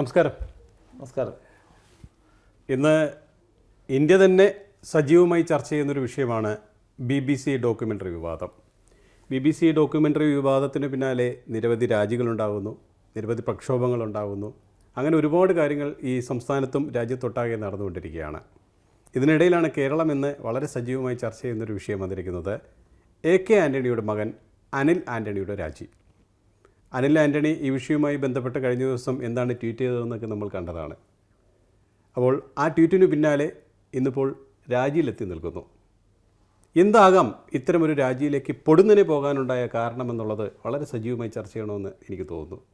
നമസ്കാരം. നമസ്കാരം. ഇന്ന് ഇന്ത്യ തന്നെ സജീവമായി ചർച്ച ചെയ്യുന്നൊരു വിഷയമാണ് ബി ബി സി ഡോക്യുമെന്ററി വിവാദം. ബി ബി സി ഡോക്യുമെന്ററി വിവാദത്തിന് പിന്നാലെ നിരവധി രാജികളുണ്ടാകുന്നു നിരവധി പ്രക്ഷോഭങ്ങളുണ്ടാകുന്നു അങ്ങനെ ഒരുപാട് കാര്യങ്ങൾ ഈ സംസ്ഥാനത്തും രാജ്യത്തൊട്ടാകെ നടന്നുകൊണ്ടിരിക്കുകയാണ്. ഇതിനിടയിലാണ് കേരളം ഇന്ന് വളരെ സജീവമായി ചർച്ച ചെയ്യുന്നൊരു വിഷയം വന്നിരിക്കുന്നത് എ കെ ആന്റണിയുടെ മകൻ അനിൽ ആന്റണിയുടെ രാജി. അനിൽ ആന്റണി ഈ വിഷയവുമായി ബന്ധപ്പെട്ട് കഴിഞ്ഞ ദിവസം എന്താണ് ട്വീറ്റ് ചെയ്തതെന്നൊക്കെ നമ്മൾ കണ്ടതാണ്. അപ്പോൾ ആ ട്വീറ്റിനു പിന്നാലെ ഇന്നിപ്പോൾ രാജിയിലെത്തി നിൽക്കുന്നു. എന്താകാം ഇത്തരമൊരു രാജിയിലേക്ക് പൊടുന്നനെ പോകാനുണ്ടായ കാരണമെന്നുള്ളത് വളരെ സജീവമായി ചർച്ച ചെയ്യണമെന്ന് എനിക്ക് തോന്നുന്നു.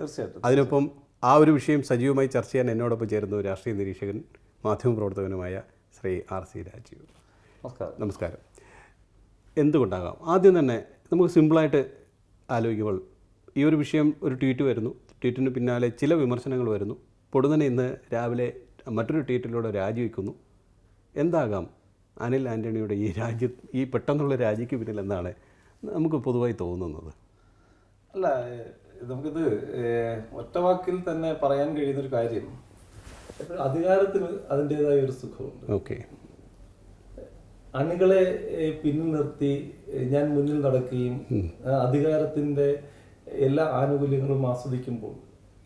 തീർച്ചയായിട്ടും. അതിനൊപ്പം ആ ഒരു വിഷയം സജീവമായി ചർച്ച ചെയ്യാൻ എന്നോടൊപ്പം ചേരുന്ന രാഷ്ട്രീയ നിരീക്ഷകൻ മാധ്യമപ്രവർത്തകനുമായ ശ്രീ ആർ സി രാജീവ്. നമസ്കാരം. നമസ്കാരം. എന്തുകൊണ്ടാകാം? ആദ്യം തന്നെ നമുക്ക് സിമ്പിളായിട്ട് ആലോചിക്കുമ്പോൾ ഈ ഒരു വിഷയം ഒരു ട്വീറ്റ് വരുന്നു. ട്വീറ്റിന് പിന്നാലെ ചില വിമർശനങ്ങൾ വരുന്നു. പൊടുന്നനെ ഇന്ന് രാവിലെ മറ്റൊരു ട്വീറ്റിലൂടെ രാജിവെക്കുന്നു. എന്താകാം? അനിൽ ആന്റണിയുടെ ഈ രാജ്യ ഈ പെട്ടെന്നുള്ള രാജിക്ക് പിന്നിൽ എന്താണ് നമുക്ക് പൊതുവായി തോന്നുന്നത്? അല്ല നമുക്കിത് ഒറ്റ വാക്കിൽ തന്നെ പറയാൻ കഴിയുന്ന ഒരു കാര്യം. അധികാരത്തിന് അതിന്റെതായ ഒരു സുഖമുണ്ട്. ഓക്കെ. അണികളെ പിന്നിൽ നിർത്തി ഞാൻ മുന്നിൽ നടക്കുകയും അധികാരത്തിന്റെ എല്ലാ ആനുകൂല്യങ്ങളും ആസ്വദിക്കുമ്പോൾ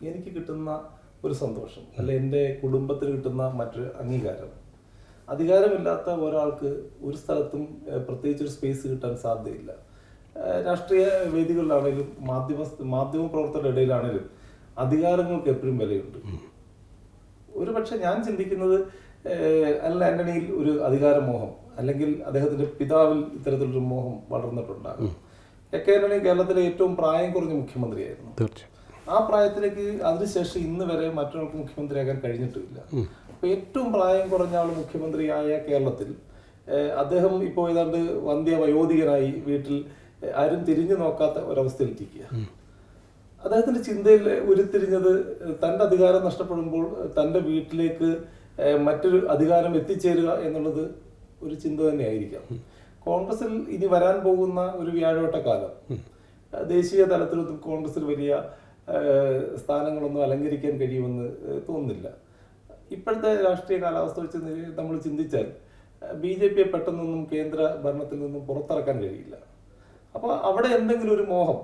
എനിക്ക് കിട്ടുന്ന ഒരു സന്തോഷം അല്ല എന്റെ കുടുംബത്തിന് കിട്ടുന്ന മറ്റൊരു അംഗീകാരം. അധികാരമില്ലാത്ത ഒരാൾക്ക് ഒരു സ്ഥലത്തും പ്രത്യേകിച്ച് ഒരു സ്പേസ് കിട്ടാൻ സാധ്യതയില്ല. രാഷ്ട്രീയ വേദികളിലാണെങ്കിലും മാധ്യമ മാധ്യമ പ്രവർത്തകരുടെ ഇടയിലാണെങ്കിലും അധികാരങ്ങൾക്ക് എപ്പോഴും വിലയുണ്ട്. ഒരു പക്ഷെ ഞാൻ ചിന്തിക്കുന്നത് അല്ല ആന്റണിയിൽ ഒരു അധികാരമോഹം അല്ലെങ്കിൽ അദ്ദേഹത്തിന്റെ പിതാവിൽ ഇത്തരത്തിലൊരു മോഹം വളർന്നിട്ടുണ്ടാകും. എ കെ ആന്റണി കേരളത്തിലെ ഏറ്റവും പ്രായം കുറഞ്ഞ മുഖ്യമന്ത്രിയായിരുന്നു. തീർച്ചയായും. ആ പ്രായത്തിലേക്ക് അതിനുശേഷം ഇന്ന് വരെ മറ്റൊരാൾക്ക് മുഖ്യമന്ത്രിയാകാൻ കഴിഞ്ഞിട്ടില്ല. അപ്പൊ ഏറ്റവും പ്രായം കുറഞ്ഞ ആൾ മുഖ്യമന്ത്രിയായ കേരളത്തിൽ അദ്ദേഹം ഇപ്പോൾ ഏതാണ്ട് വന്ധ്യ വയോധികനായി വീട്ടിൽ ആരും തിരിഞ്ഞു നോക്കാത്ത ഒരവസ്ഥയിലെത്തിക്കുക അദ്ദേഹത്തിന്റെ ചിന്തയിൽ ഉരുത്തിരിഞ്ഞത് തന്റെ അധികാരം നഷ്ടപ്പെടുമ്പോൾ തന്റെ വീട്ടിലേക്ക് മറ്റൊരു അധികാരം എത്തിച്ചേരുക എന്നുള്ളത് ഒരു ചിന്ത തന്നെയായിരിക്കാം. കോൺഗ്രസിൽ ഇനി വരാൻ പോകുന്ന ഒരു വ്യാഴോട്ട കാലം ദേശീയ തലത്തിൽ കോൺഗ്രസിൽ വലിയ സ്ഥാനങ്ങളൊന്നും അലങ്കരിക്കാൻ കഴിയുമെന്ന് തോന്നുന്നില്ല. ഇപ്പോഴത്തെ രാഷ്ട്രീയ കാലാവസ്ഥ വെച്ച് നമ്മൾ ചിന്തിച്ചാൽ ബി ജെ പിയെ പെട്ടെന്നൊന്നും കേന്ദ്ര ഭരണത്തിൽ നിന്നും പുറത്തിറക്കാൻ കഴിയില്ല. അപ്പോൾ അവിടെ എന്തെങ്കിലും ഒരു മോഹം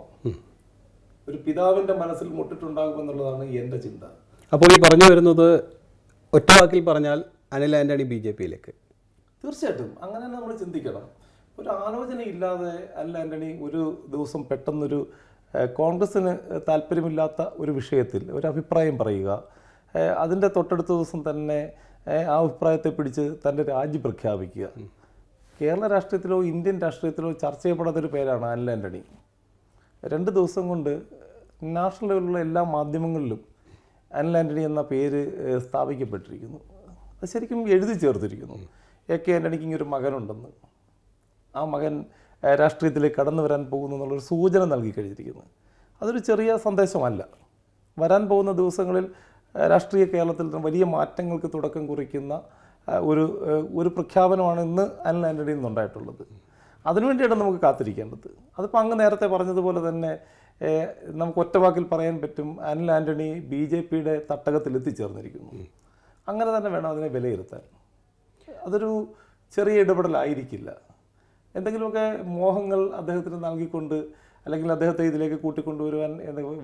ഒരു പിതാവിന്റെ മനസ്സിൽ മുട്ടിട്ടുണ്ടാകുമെന്നുള്ളതാണ് എന്റെ ചിന്ത. അപ്പോൾ ഈ പറഞ്ഞു വരുന്നത് ഒറ്റവാക്കിൽ പറഞ്ഞാൽ അനിൽ ആന്റണി ബി ജെ പിയിലേക്ക്. തീർച്ചയായിട്ടും. അങ്ങനെ തന്നെ നമ്മൾ ചിന്തിക്കണം. ഒരു ആലോചന ഇല്ലാതെ അല്ല ആന്റണി ഒരു ദിവസം പെട്ടെന്നൊരു കോൺഗ്രസ്സിന് താല്പര്യമില്ലാത്ത ഒരു വിഷയത്തിൽ ഒരു അഭിപ്രായം പറയുക. അതിന്റെ തൊട്ടടുത്ത ദിവസം തന്നെ ആ അഭിപ്രായത്തെ പിടിച്ച് തന്റെ രാജി പ്രഖ്യാപിക്കുക. കേരള രാഷ്ട്രീയത്തിലോ ഇന്ത്യൻ രാഷ്ട്രീയത്തിലോ ചർച്ച ചെയ്യപ്പെടാത്തൊരു പേരാണ് അനിൽ ആന്റണി രണ്ട് ദിവസം കൊണ്ട് നാഷണൽ ലെവലിലുള്ള എല്ലാ മാധ്യമങ്ങളിലും അനിൽ ആന്റണി എന്ന പേര് സ്ഥാപിക്കപ്പെട്ടിരിക്കുന്നു. അത് ശരിക്കും എഴുതി ചേർത്തിരിക്കുന്നു. എ കെ ആന്റണിക്ക് ഇങ്ങനെ ഒരു മകനുണ്ടെന്ന്. ആ മകൻ രാഷ്ട്രീയത്തിലേക്ക് കടന്നു വരാൻ പോകുന്നു എന്നുള്ളൊരു സൂചന നൽകി കഴിഞ്ഞിരിക്കുന്നു. അതൊരു ചെറിയ സന്ദേശമല്ല. വരാൻ പോകുന്ന ദിവസങ്ങളിൽ രാഷ്ട്രീയ കേരളത്തിൽ വലിയ മാറ്റങ്ങൾക്ക് തുടക്കം കുറിക്കുന്ന ഒരു ഒരു പ്രഖ്യാപനമാണ് ഇന്ന് അനിൽ ആന്റണിയിൽ നിന്നുണ്ടായിട്ടുള്ളത്. അതിനുവേണ്ടിയാണ് നമുക്ക് കാത്തിരിക്കേണ്ടത്. അതിപ്പോൾ അങ്ങ് നേരത്തെ പറഞ്ഞതുപോലെ തന്നെ നമുക്ക് ഒറ്റവാക്കിൽ പറയാൻ പറ്റും അനിൽ ആന്റണി ബി ജെ പിയുടെ തട്ടകത്തിൽ എത്തിച്ചേർന്നിരിക്കുന്നു. അങ്ങനെ തന്നെ വേണം അതിനെ വിലയിരുത്താൻ. അതൊരു ചെറിയ ഇടപെടലായിരിക്കില്ല. എന്തെങ്കിലുമൊക്കെ മോഹങ്ങൾ അദ്ദേഹത്തിന് നൽകിക്കൊണ്ട് അല്ലെങ്കിൽ അദ്ദേഹത്തെ ഇതിലേക്ക് കൂട്ടിക്കൊണ്ടുവരുവാൻ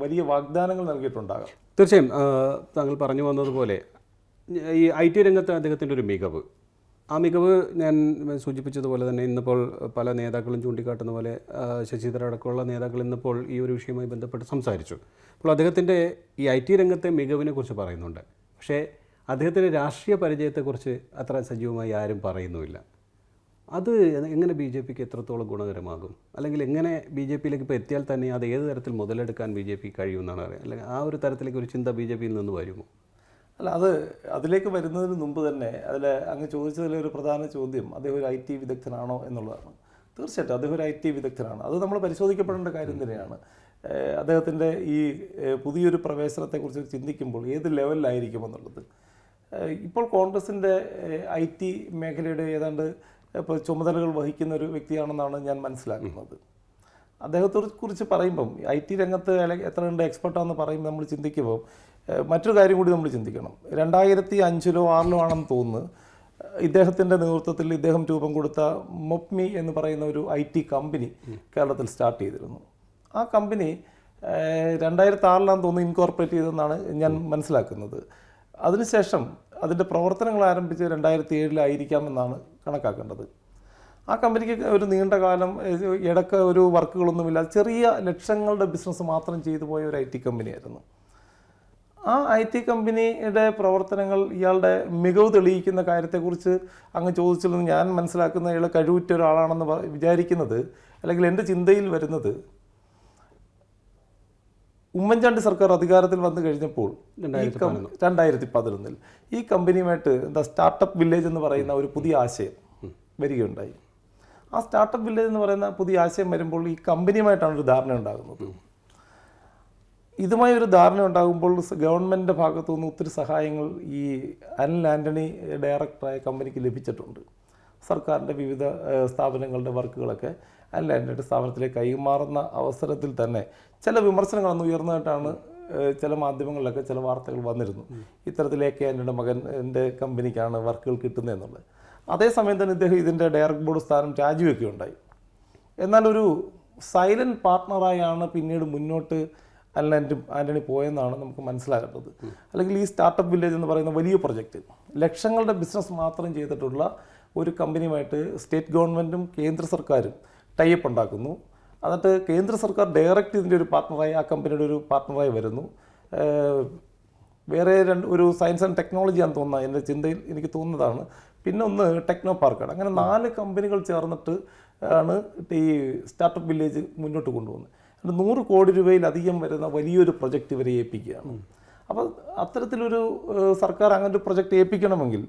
വലിയ വാഗ്ദാനങ്ങൾ നൽകിയിട്ടുണ്ടാകാം. തീർച്ചയായും താങ്കൾ പറഞ്ഞു വന്നതുപോലെ ഈ ഐ ടി രംഗത്ത് അദ്ദേഹത്തിന്റെ ഒരു മികവ്. ആ മികവ് ഞാൻ സൂചിപ്പിച്ചതുപോലെ തന്നെ ഇന്നിപ്പോൾ പല നേതാക്കളും ചൂണ്ടിക്കാട്ടുന്ന പോലെ ശശിധര അടക്കമുള്ള നേതാക്കൾ ഇന്നിപ്പോൾ ഈ ഒരു വിഷയവുമായി ബന്ധപ്പെട്ട് സംസാരിച്ചു. അപ്പോൾ അദ്ദേഹത്തിന്റെ ഈ ഐ ടി രംഗത്തെ മികവിനെ കുറിച്ച് പറയുന്നുണ്ട്. പക്ഷേ അദ്ദേഹത്തിന്റെ രാഷ്ട്രീയ പരിചയത്തെക്കുറിച്ച് അത്ര സജീവമായി ആരും പറയുന്നുമില്ല. അത് എങ്ങനെ ബി ജെ പിക്ക് എത്രത്തോളം ഗുണകരമാകും? അല്ലെങ്കിൽ എങ്ങനെ ബി ജെ പിയിലേക്ക് ഇപ്പോൾ എത്തിയാൽ തന്നെ അത് ഏത് തരത്തിൽ മുതലെടുക്കാൻ ബി ജെ പി കഴിയുമെന്നാണ് അറിയാം. അല്ലെങ്കിൽ ആ ഒരു തരത്തിലേക്ക് ഒരു ചിന്ത ബി ജെ പിയിൽ നിന്ന് വരുമോ? അല്ല അത് അതിലേക്ക് വരുന്നതിന് മുമ്പ് തന്നെ അതിൽ അങ്ങ് ചോദിച്ചതിലെ ഒരു പ്രധാന ചോദ്യം അദ്ദേഹം ഒരു ഐ ടി വിദഗ്ധനാണോ എന്നുള്ളതാണ്. തീർച്ചയായിട്ടും അദ്ദേഹം ഒരു ഐ ടി വിദഗ്ധനാണ്. അത് നമ്മൾ പരിശോധിക്കപ്പെടേണ്ട കാര്യം തന്നെയാണ്. അദ്ദേഹത്തിന്റെ ഈ പുതിയൊരു പ്രവേശനത്തെക്കുറിച്ച് ചിന്തിക്കുമ്പോൾ ഏത് ലെവലിലായിരിക്കും എന്നുള്ളത് ഇപ്പോൾ കോൺഗ്രസിന്റെ ഐ ടി മേഖലയുടെ ഏതാണ്ട് ഇപ്പോൾ ചുമതലകൾ വഹിക്കുന്ന ഒരു വ്യക്തിയാണെന്നാണ് ഞാൻ മനസ്സിലാക്കുന്നത്. അദ്ദേഹത്തെ കുറിച്ച് പറയുമ്പം ഐ ടി രംഗത്ത് എത്ര ഉണ്ട് എക്സ്പെർട്ടാന്ന് പറയുമ്പോൾ നമ്മൾ ചിന്തിക്കുമ്പോൾ മറ്റൊരു കാര്യം കൂടി നമ്മൾ ചിന്തിക്കണം. രണ്ടായിരത്തി അഞ്ചിലോ ആറിലോ ആണെന്ന് തോന്നുന്നു ഇദ്ദേഹത്തിന്റെ നേതൃത്വത്തിൽ ഇദ്ദേഹം രൂപം കൊടുത്ത മൊപ്മി എന്ന് പറയുന്ന ഒരു ഐ ടി കമ്പനി കേരളത്തിൽ സ്റ്റാർട്ട് ചെയ്തിരുന്നു. ആ കമ്പനി രണ്ടായിരത്തി ആറിലാണെന്ന് തോന്നുന്നു ഇൻകോർപ്പറേറ്റ് ചെയ്തെന്നാണ് ഞാൻ മനസ്സിലാക്കുന്നത്. അതിനുശേഷം അതിന്റെ പ്രവർത്തനങ്ങൾ ആരംഭിച്ച് രണ്ടായിരത്തി ഏഴിലായിരിക്കാമെന്നാണ് കണക്കാക്കേണ്ടത്. ആ കമ്പനിക്ക് ഒരു നീണ്ട കാലം ഇടയ്ക്ക് ഒരു വർക്കുകളൊന്നുമില്ല. ചെറിയ ലക്ഷങ്ങളുടെ ബിസിനസ് മാത്രം ചെയ്തു പോയ ഒരു ഐ ടി കമ്പനിയായിരുന്നു. ആ ഐ ടി കമ്പനിയുടെ പ്രവർത്തനങ്ങൾ ഇയാളുടെ മികവ് തെളിയിക്കുന്ന കാര്യത്തെക്കുറിച്ച് അങ്ങ് ചോദിച്ചില്ലെന്ന് ഞാൻ മനസ്സിലാക്കുന്ന ഇയാൾ കഴിവുറ്റ ഒരാളാണെന്ന് വിചാരിക്കുന്നത് അല്ലെങ്കിൽ എന്റെ ചിന്തയിൽ വരുന്നത് ഉമ്മൻചാണ്ടി സർക്കാർ അധികാരത്തിൽ വന്നു കഴിഞ്ഞപ്പോൾ രണ്ടായിരത്തി പതിനൊന്നിൽ ഈ കമ്പനിയുമായിട്ട് എന്താ സ്റ്റാർട്ടപ്പ് വില്ലേജ് എന്ന് പറയുന്ന ഒരു പുതിയ ആശയം വരികയുണ്ടായി. ആ സ്റ്റാർട്ടപ്പ് വില്ലേജ് എന്ന് പറയുന്ന പുതിയ ആശയം വരുമ്പോൾ ഈ കമ്പനിയുമായിട്ടാണ് ഒരു ധാരണ ഉണ്ടാകുന്നത്. ഇതുമായി ഒരു ധാരണ ഉണ്ടാകുമ്പോൾ ഗവൺമെന്റിന്റെ ഭാഗത്തു നിന്ന് ഒത്തിരി സഹായങ്ങൾ ഈ അനിൽ ആന്റണി ഡയറക്ടറായ കമ്പനിക്ക് ലഭിച്ചിട്ടുണ്ട്. സർക്കാരിന്റെ വിവിധ സ്ഥാപനങ്ങളുടെ വർക്കുകളൊക്കെ അല്ല എന്റെ സ്ഥാപനത്തിലേക്ക് കൈമാറുന്ന അവസരത്തിൽ തന്നെ ചില വിമർശനങ്ങൾ അന്ന് ഉയർന്നതായിട്ടാണ് ചില മാധ്യമങ്ങളിലൊക്കെ ചില വാർത്തകൾ വന്നിരുന്നു. ഇത്തരത്തിലേക്ക് എന്റെ മകൻ എന്റെ കമ്പനിക്കാണ് വർക്കുകൾ കിട്ടുന്നതെന്നുള്ളത് അതേസമയം തന്നെ ഇദ്ദേഹം ഇതിന്റെ ഡയറക്ട് ബോർഡ് സ്ഥാനം രാജിവെക്കുകയുണ്ടായി എന്നാൽ ഒരു സൈലന്റ് പാർട്ട്ണറായാണ് പിന്നീട് മുന്നോട്ട് അല്ല ആന്റണി പോയെന്നാണ് നമുക്ക് മനസ്സിലാകേണ്ടത് അല്ലെങ്കിൽ ഈ സ്റ്റാർട്ടപ്പ് വില്ലേജ് എന്ന് പറയുന്ന വലിയ പ്രൊജക്റ്റ് ലക്ഷങ്ങളുടെ ബിസിനസ് മാത്രം ചെയ്തിട്ടുള്ള ഒരു കമ്പനിയുമായിട്ട് സ്റ്റേറ്റ് ഗവൺമെന്റും കേന്ദ്ര സർക്കാരും ടൈപ്പ് ഉണ്ടാക്കുന്നു. എന്നിട്ട് കേന്ദ്ര സർക്കാർ ഡയറക്റ്റ് ഇതിന്റെ ഒരു പാർട്ട്ണറായി ആ കമ്പനിയുടെ ഒരു പാർട്ട്ണറായി വരുന്നു. വേറെ രണ്ട് ഒരു സയൻസ് ആൻഡ് ടെക്നോളജി ആണെന്ന് തോന്നുന്നത് എന്റെ ചിന്തയിൽ എനിക്ക് തോന്നുന്നതാണ്. പിന്നെ ഒന്ന് ടെക്നോ പാർക്കാണ് അങ്ങനെ നാല് കമ്പനികൾ ചേർന്നിട്ട് ആണ് ഈ സ്റ്റാർട്ടപ്പ് വില്ലേജ് മുന്നോട്ട് കൊണ്ടുപോകുന്നത്. അത് നൂറ് കോടി രൂപയിലധികം വരുന്ന വലിയൊരു പ്രൊജക്റ്റ് ഇവരെ ഏൽപ്പിക്കുകയാണ്. അപ്പോൾ അത്തരത്തിലൊരു സർക്കാർ അങ്ങനെ ഒരു പ്രൊജക്റ്റ് ഏൽപ്പിക്കണമെങ്കിൽ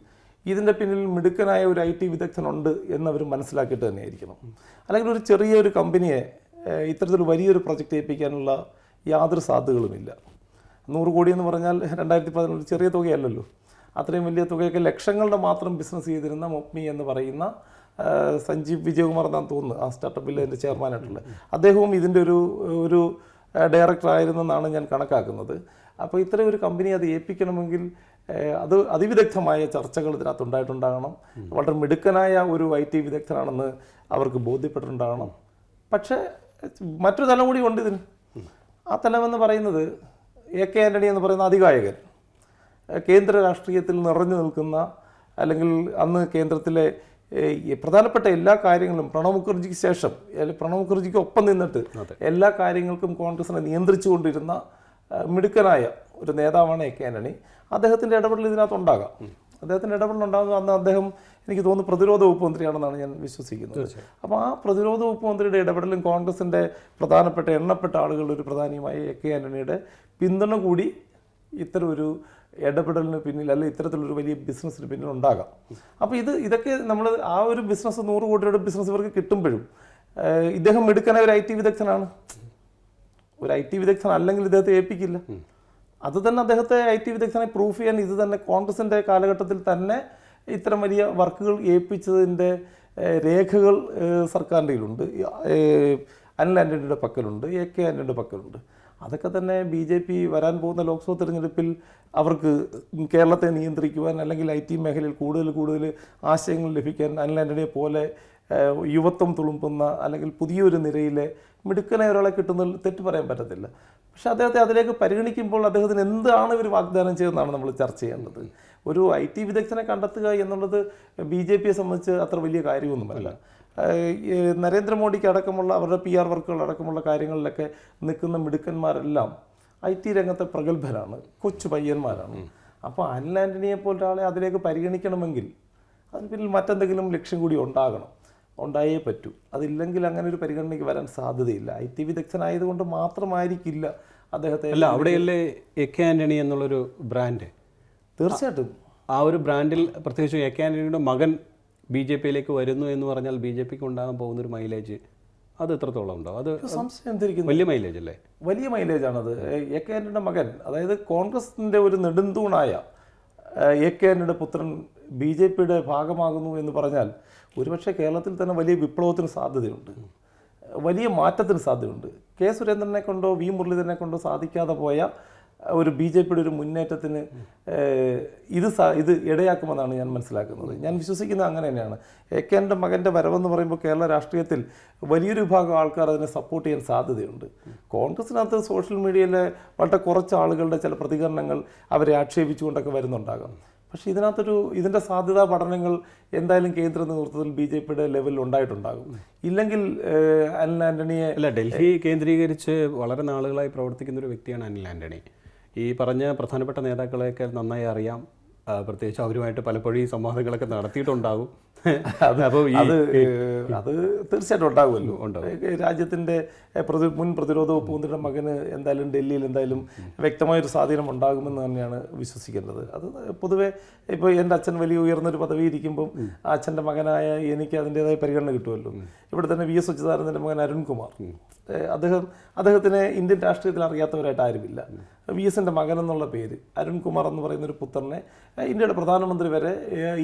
ഇതിന്റെ പിന്നിൽ മിടുക്കനായ ഒരു ഐ ടി വിദഗ്ധനുണ്ട് എന്നവർ മനസ്സിലാക്കിയിട്ട് തന്നെയായിരിക്കണം അല്ലെങ്കിൽ ഒരു ചെറിയൊരു കമ്പനിയെ ഇത്തരത്തിൽ വലിയൊരു പ്രൊജക്റ്റ് ഏൽപ്പിക്കാനുള്ള യാതൊരു സാധ്യതകളുമില്ല. നൂറ് കോടി എന്ന് പറഞ്ഞാൽ രണ്ടായിരത്തി പതിനൊന്നിൽ ചെറിയ തുകയല്ലല്ലോ. അത്രയും വലിയ തുകയൊക്കെ ലക്ഷങ്ങളുടെ മാത്രം ബിസിനസ് ചെയ്തിരുന്ന മൊപ്മി എന്ന് പറയുന്ന സഞ്ജീവ് വിജയകുമാർ എന്നാണ് തോന്നുന്നു ആ സ്റ്റാർട്ടപ്പിൽ എന്റെ ചെയർമാനായിട്ടുള്ളത് അദ്ദേഹവും ഇതിന്റെ ഒരു ഒരു ഡയറക്ടർ ആയിരുന്നെന്നാണ് ഞാൻ കണക്കാക്കുന്നത്. അപ്പോൾ ഇത്തരം ഒരു കമ്പനി അത് ഏൽപ്പിക്കണമെങ്കിൽ അത് അതിവിദഗ്ധമായ ചർച്ചകൾ ഇതിനകത്ത് ഉണ്ടായിട്ടുണ്ടാകണം. വളരെ മിടുക്കനായ ഒരു ഐ ടി വിദഗ്ധനാണെന്ന് അവർക്ക് ബോധ്യപ്പെട്ടിട്ടുണ്ടാകണം. പക്ഷേ മറ്റൊരു തലം കൂടി ഉണ്ട് ഇതിന്. ആ തലമെന്ന് പറയുന്നത് എ കെ ആന്റണി എന്ന് പറയുന്ന അധികായകൻ. കേന്ദ്ര രാഷ്ട്രീയത്തിൽ നിറഞ്ഞു നിൽക്കുന്ന അല്ലെങ്കിൽ അന്ന് കേന്ദ്രത്തിലെ പ്രധാനപ്പെട്ട എല്ലാ കാര്യങ്ങളും പ്രണബ് മുഖർജിക്ക് ശേഷം പ്രണബ് മുഖർജിക്ക് ഒപ്പം നിന്നിട്ട് എല്ലാ കാര്യങ്ങൾക്കും കോൺഗ്രസിനെ നിയന്ത്രിച്ചു കൊണ്ടിരുന്ന ഏഹ്, മിടുക്കനായ ഒരു നേതാവാണ് എ കെ ആന്റണി അദ്ദേഹത്തിന്റെ ഇടപെടൽ ഇതിനകത്ത് ഉണ്ടാകാം. അദ്ദേഹത്തിന്റെ ഇടപെടൽ ഉണ്ടാകുന്നത് അന്ന് അദ്ദേഹം എനിക്ക് തോന്നുന്നു പ്രതിരോധ വകുപ്പ് മന്ത്രിയാണെന്നാണ് ഞാൻ വിശ്വസിക്കുന്നത്. അപ്പോൾ ആ പ്രതിരോധ വകുപ്പ് മന്ത്രിയുടെ ഇടപെടലും കോൺഗ്രസിന്റെ പ്രധാനപ്പെട്ട എണ്ണപ്പെട്ട ആളുകളുടെ ഒരു പ്രധാനിയുമായ എ കെ ആന്റണിയുടെ പിന്തുണ കൂടി ഇത്തരം ഒരു ഇടപെടലിന് പിന്നിൽ അല്ലെങ്കിൽ ഇത്തരത്തിലൊരു വലിയ ബിസിനസ്സിന് പിന്നിൽ ഉണ്ടാകാം. അപ്പോൾ ഇത് ഇതൊക്കെ നമ്മൾ ആ ഒരു ബിസിനസ് നൂറ് കോടി രൂപയുടെ ബിസിനസ് ഇവർക്ക് കിട്ടുമ്പോഴും ഇദ്ദേഹം എടുക്കാനായ ഒരു ഐ ടി വിദഗ്ധനാണ്. ഒരു ഐ ടി വിദഗ്ധൻ അല്ലെങ്കിൽ ഇദ്ദേഹത്തെ ഏൽപ്പിക്കില്ല. അത് തന്നെ അദ്ദേഹത്തെ ഐ ടി വിദഗ്ധനെ പ്രൂഫ് ചെയ്യാൻ ഇത് തന്നെ കോൺഗ്രസിന്റെ കാലഘട്ടത്തിൽ തന്നെ ഇത്തരം വലിയ വർക്കുകൾ ഏൽപ്പിച്ചതിന്റെ രേഖകൾ സർക്കാരിന്റെ കയ്യിലുണ്ട്. അനിൽ ആന്റണിയുടെ പക്കലുണ്ട് എ കെ ആന്റണിയുടെ പക്കലുണ്ട്. അതൊക്കെ തന്നെ ബി ജെ പി വരാൻ പോകുന്ന ലോക്സഭാ തെരഞ്ഞെടുപ്പിൽ അവർക്ക് കേരളത്തെ നിയന്ത്രിക്കുവാൻ അല്ലെങ്കിൽ ഐ ടി മേഖലയിൽ കൂടുതൽ കൂടുതൽ ആശയങ്ങൾ ലഭിക്കാൻ അനിൽ ആന്റണിയെ പോലെ യുവത്വം തുളുമ്പുന്ന അല്ലെങ്കിൽ പുതിയൊരു നിരയിലെ മിടുക്കനായ ഒരാളെ കിട്ടുന്നതിൽ തെറ്റ് പറയാൻ പറ്റത്തില്ല. പക്ഷെ അദ്ദേഹത്തെ അതിലേക്ക് പരിഗണിക്കുമ്പോൾ അദ്ദേഹത്തിന് എന്താണ് ഇവർ വാഗ്ദാനം ചെയ്തെന്നാണ് നമ്മൾ ചർച്ച ചെയ്യേണ്ടത്. ഒരു ഐ ടി വിദഗ്ധനെ കണ്ടെത്തുക എന്നുള്ളത് ബി ജെ പിയെ സംബന്ധിച്ച് അത്ര വലിയ കാര്യമൊന്നുമല്ല. നരേന്ദ്രമോദിക്ക് അടക്കമുള്ള അവരുടെ പി ആർ വർക്കുകൾ അടക്കമുള്ള കാര്യങ്ങളിലൊക്കെ നിൽക്കുന്ന മിടുക്കന്മാരെല്ലാം ഐ ടി രംഗത്തെ പ്രഗത്ഭരാണ് കൊച്ചു പയ്യന്മാരാണ്. അപ്പോൾ അനിൽ ആന്റണിയെ പോലെ ഒരാളെ അതിലേക്ക് പരിഗണിക്കണമെങ്കിൽ അതിന് പിന്നിൽ മറ്റെന്തെങ്കിലും ലക്ഷ്യം കൂടി ഉണ്ടാകണം. ഉണ്ടായേ പറ്റൂ. അതില്ലെങ്കിൽ അങ്ങനെ ഒരു പരിഗണനയ്ക്ക് വരാൻ സാധ്യതയില്ല. ഐ ടി വിദഗ്ധനായതുകൊണ്ട് മാത്രമായിരിക്കില്ല അദ്ദേഹത്തെ അല്ല അവിടെയല്ലേ എ കെ ആന്റണി എന്നുള്ളൊരു ബ്രാൻഡ് തീർച്ചയായിട്ടും. ആ ഒരു ബ്രാൻഡിൽ പ്രത്യേകിച്ച് എ കെ ആന്റണിയുടെ മകൻ ബി ജെ പിയിലേക്ക് വരുന്നു എന്ന് പറഞ്ഞാൽ ബി ജെ പിക്ക് ഉണ്ടാകാൻ പോകുന്ന ഒരു മൈലേജ് അത് എത്രത്തോളം ഉണ്ടോ? അത് സംശയം വലിയ മൈലേജ് അല്ലേ? വലിയ മൈലേജാണത് എ കെ ആന്റണിയുടെ മകൻ അതായത് കോൺഗ്രസിന്റെ ഒരു നെടുന്തൂണായ എ കെ ആന്റണിയുടെ പുത്രൻ ബി ജെ പിയുടെ ഭാഗമാകുന്നു എന്ന് പറഞ്ഞാൽ ഒരുപക്ഷെ കേരളത്തിൽ തന്നെ വലിയ വിപ്ലവത്തിന് സാധ്യതയുണ്ട്. വലിയ മാറ്റത്തിന് സാധ്യതയുണ്ട്. കെ സുരേന്ദ്രനെ കൊണ്ടോ വി മുരളീധരനെ കൊണ്ടോ സാധിക്കാതെ പോയ ഒരു ബി ജെ പിയുടെ ഒരു മുന്നേറ്റത്തിന് ഇത് ഇത് ഇടയാക്കുമെന്നാണ് ഞാൻ മനസ്സിലാക്കുന്നത്. ഞാൻ വിശ്വസിക്കുന്നത് അങ്ങനെ തന്നെയാണ്. എ കെ എന്റെ മകന്റെ വരവെന്ന് പറയുമ്പോൾ കേരള രാഷ്ട്രീയത്തിൽ വലിയൊരു വിഭാഗം ആൾക്കാർ അതിനെ സപ്പോർട്ട് ചെയ്യാൻ സാധ്യതയുണ്ട്. കോൺഗ്രസിനകത്ത് സോഷ്യൽ മീഡിയയിലെ വളരെ കുറച്ച് ആളുകളുടെ ചില പ്രതികരണങ്ങൾ അവരെ ആക്ഷേപിച്ചുകൊണ്ടൊക്കെ വരുന്നുണ്ടാകാം. പക്ഷേ ഇതിനകത്തൊരു ഇതിന്റെ സാധ്യതാ പഠനങ്ങൾ എന്തായാലും കേന്ദ്ര നേതൃത്വത്തിൽ ബി ജെ പിയുടെ ലെവലിൽ ഉണ്ടായിട്ടുണ്ടാകും. ഇല്ലെങ്കിൽ അനിൽ ആന്റണിയെ അല്ല ഡൽഹി കേന്ദ്രീകരിച്ച് വളരെ നാളുകളായി പ്രവർത്തിക്കുന്ന ഒരു വ്യക്തിയാണ് അനിൽ ആന്റണി. ഈ പറഞ്ഞ പ്രധാനപ്പെട്ട നേതാക്കളെയൊക്കെ നന്നായി അറിയാം. പ്രത്യേകിച്ച് അവരുമായിട്ട് പലപ്പോഴും ഈ സംവാദങ്ങളൊക്കെ നടത്തിയിട്ടുണ്ടാകും. അപ്പോൾ അത് അത് തീർച്ചയായിട്ടും ഉണ്ടാകുമല്ലോ ഏഹ്, പ്രതി മുൻ പ്രതിരോധ വകുപ്പ് മന്ത്രിയുടെ മകന് എന്തായാലും ഡൽഹിയിൽ എന്തായാലും വ്യക്തമായൊരു സ്വാധീനം ഉണ്ടാകുമെന്ന് തന്നെയാണ് വിശ്വസിക്കേണ്ടത്. അത് പൊതുവേ ഇപ്പോൾ എന്റെ അച്ഛൻ വലിയ ഉയർന്നൊരു പദവി ഇരിക്കുമ്പം ആ അച്ഛന്റെ മകനായ എനിക്ക് അതിന്റെതായ പരിഗണന കിട്ടുമല്ലോ. ഇവിടെ തന്നെ വി എസ് അച്യുതാനന്ദന്റെ മകൻ അരുൺകുമാർ. അദ്ദേഹം അദ്ദേഹത്തിനെ ഇന്ത്യൻ രാഷ്ട്രീയത്തിൽ അറിയാത്തവരായിട്ട് ആരുമില്ല. വി എസിന്റെ മകൻ എന്നുള്ള പേര് അരുൺകുമാർ എന്ന് പറയുന്ന ഒരു പുത്രനെ ഇന്ത്യയുടെ പ്രധാനമന്ത്രി വരെ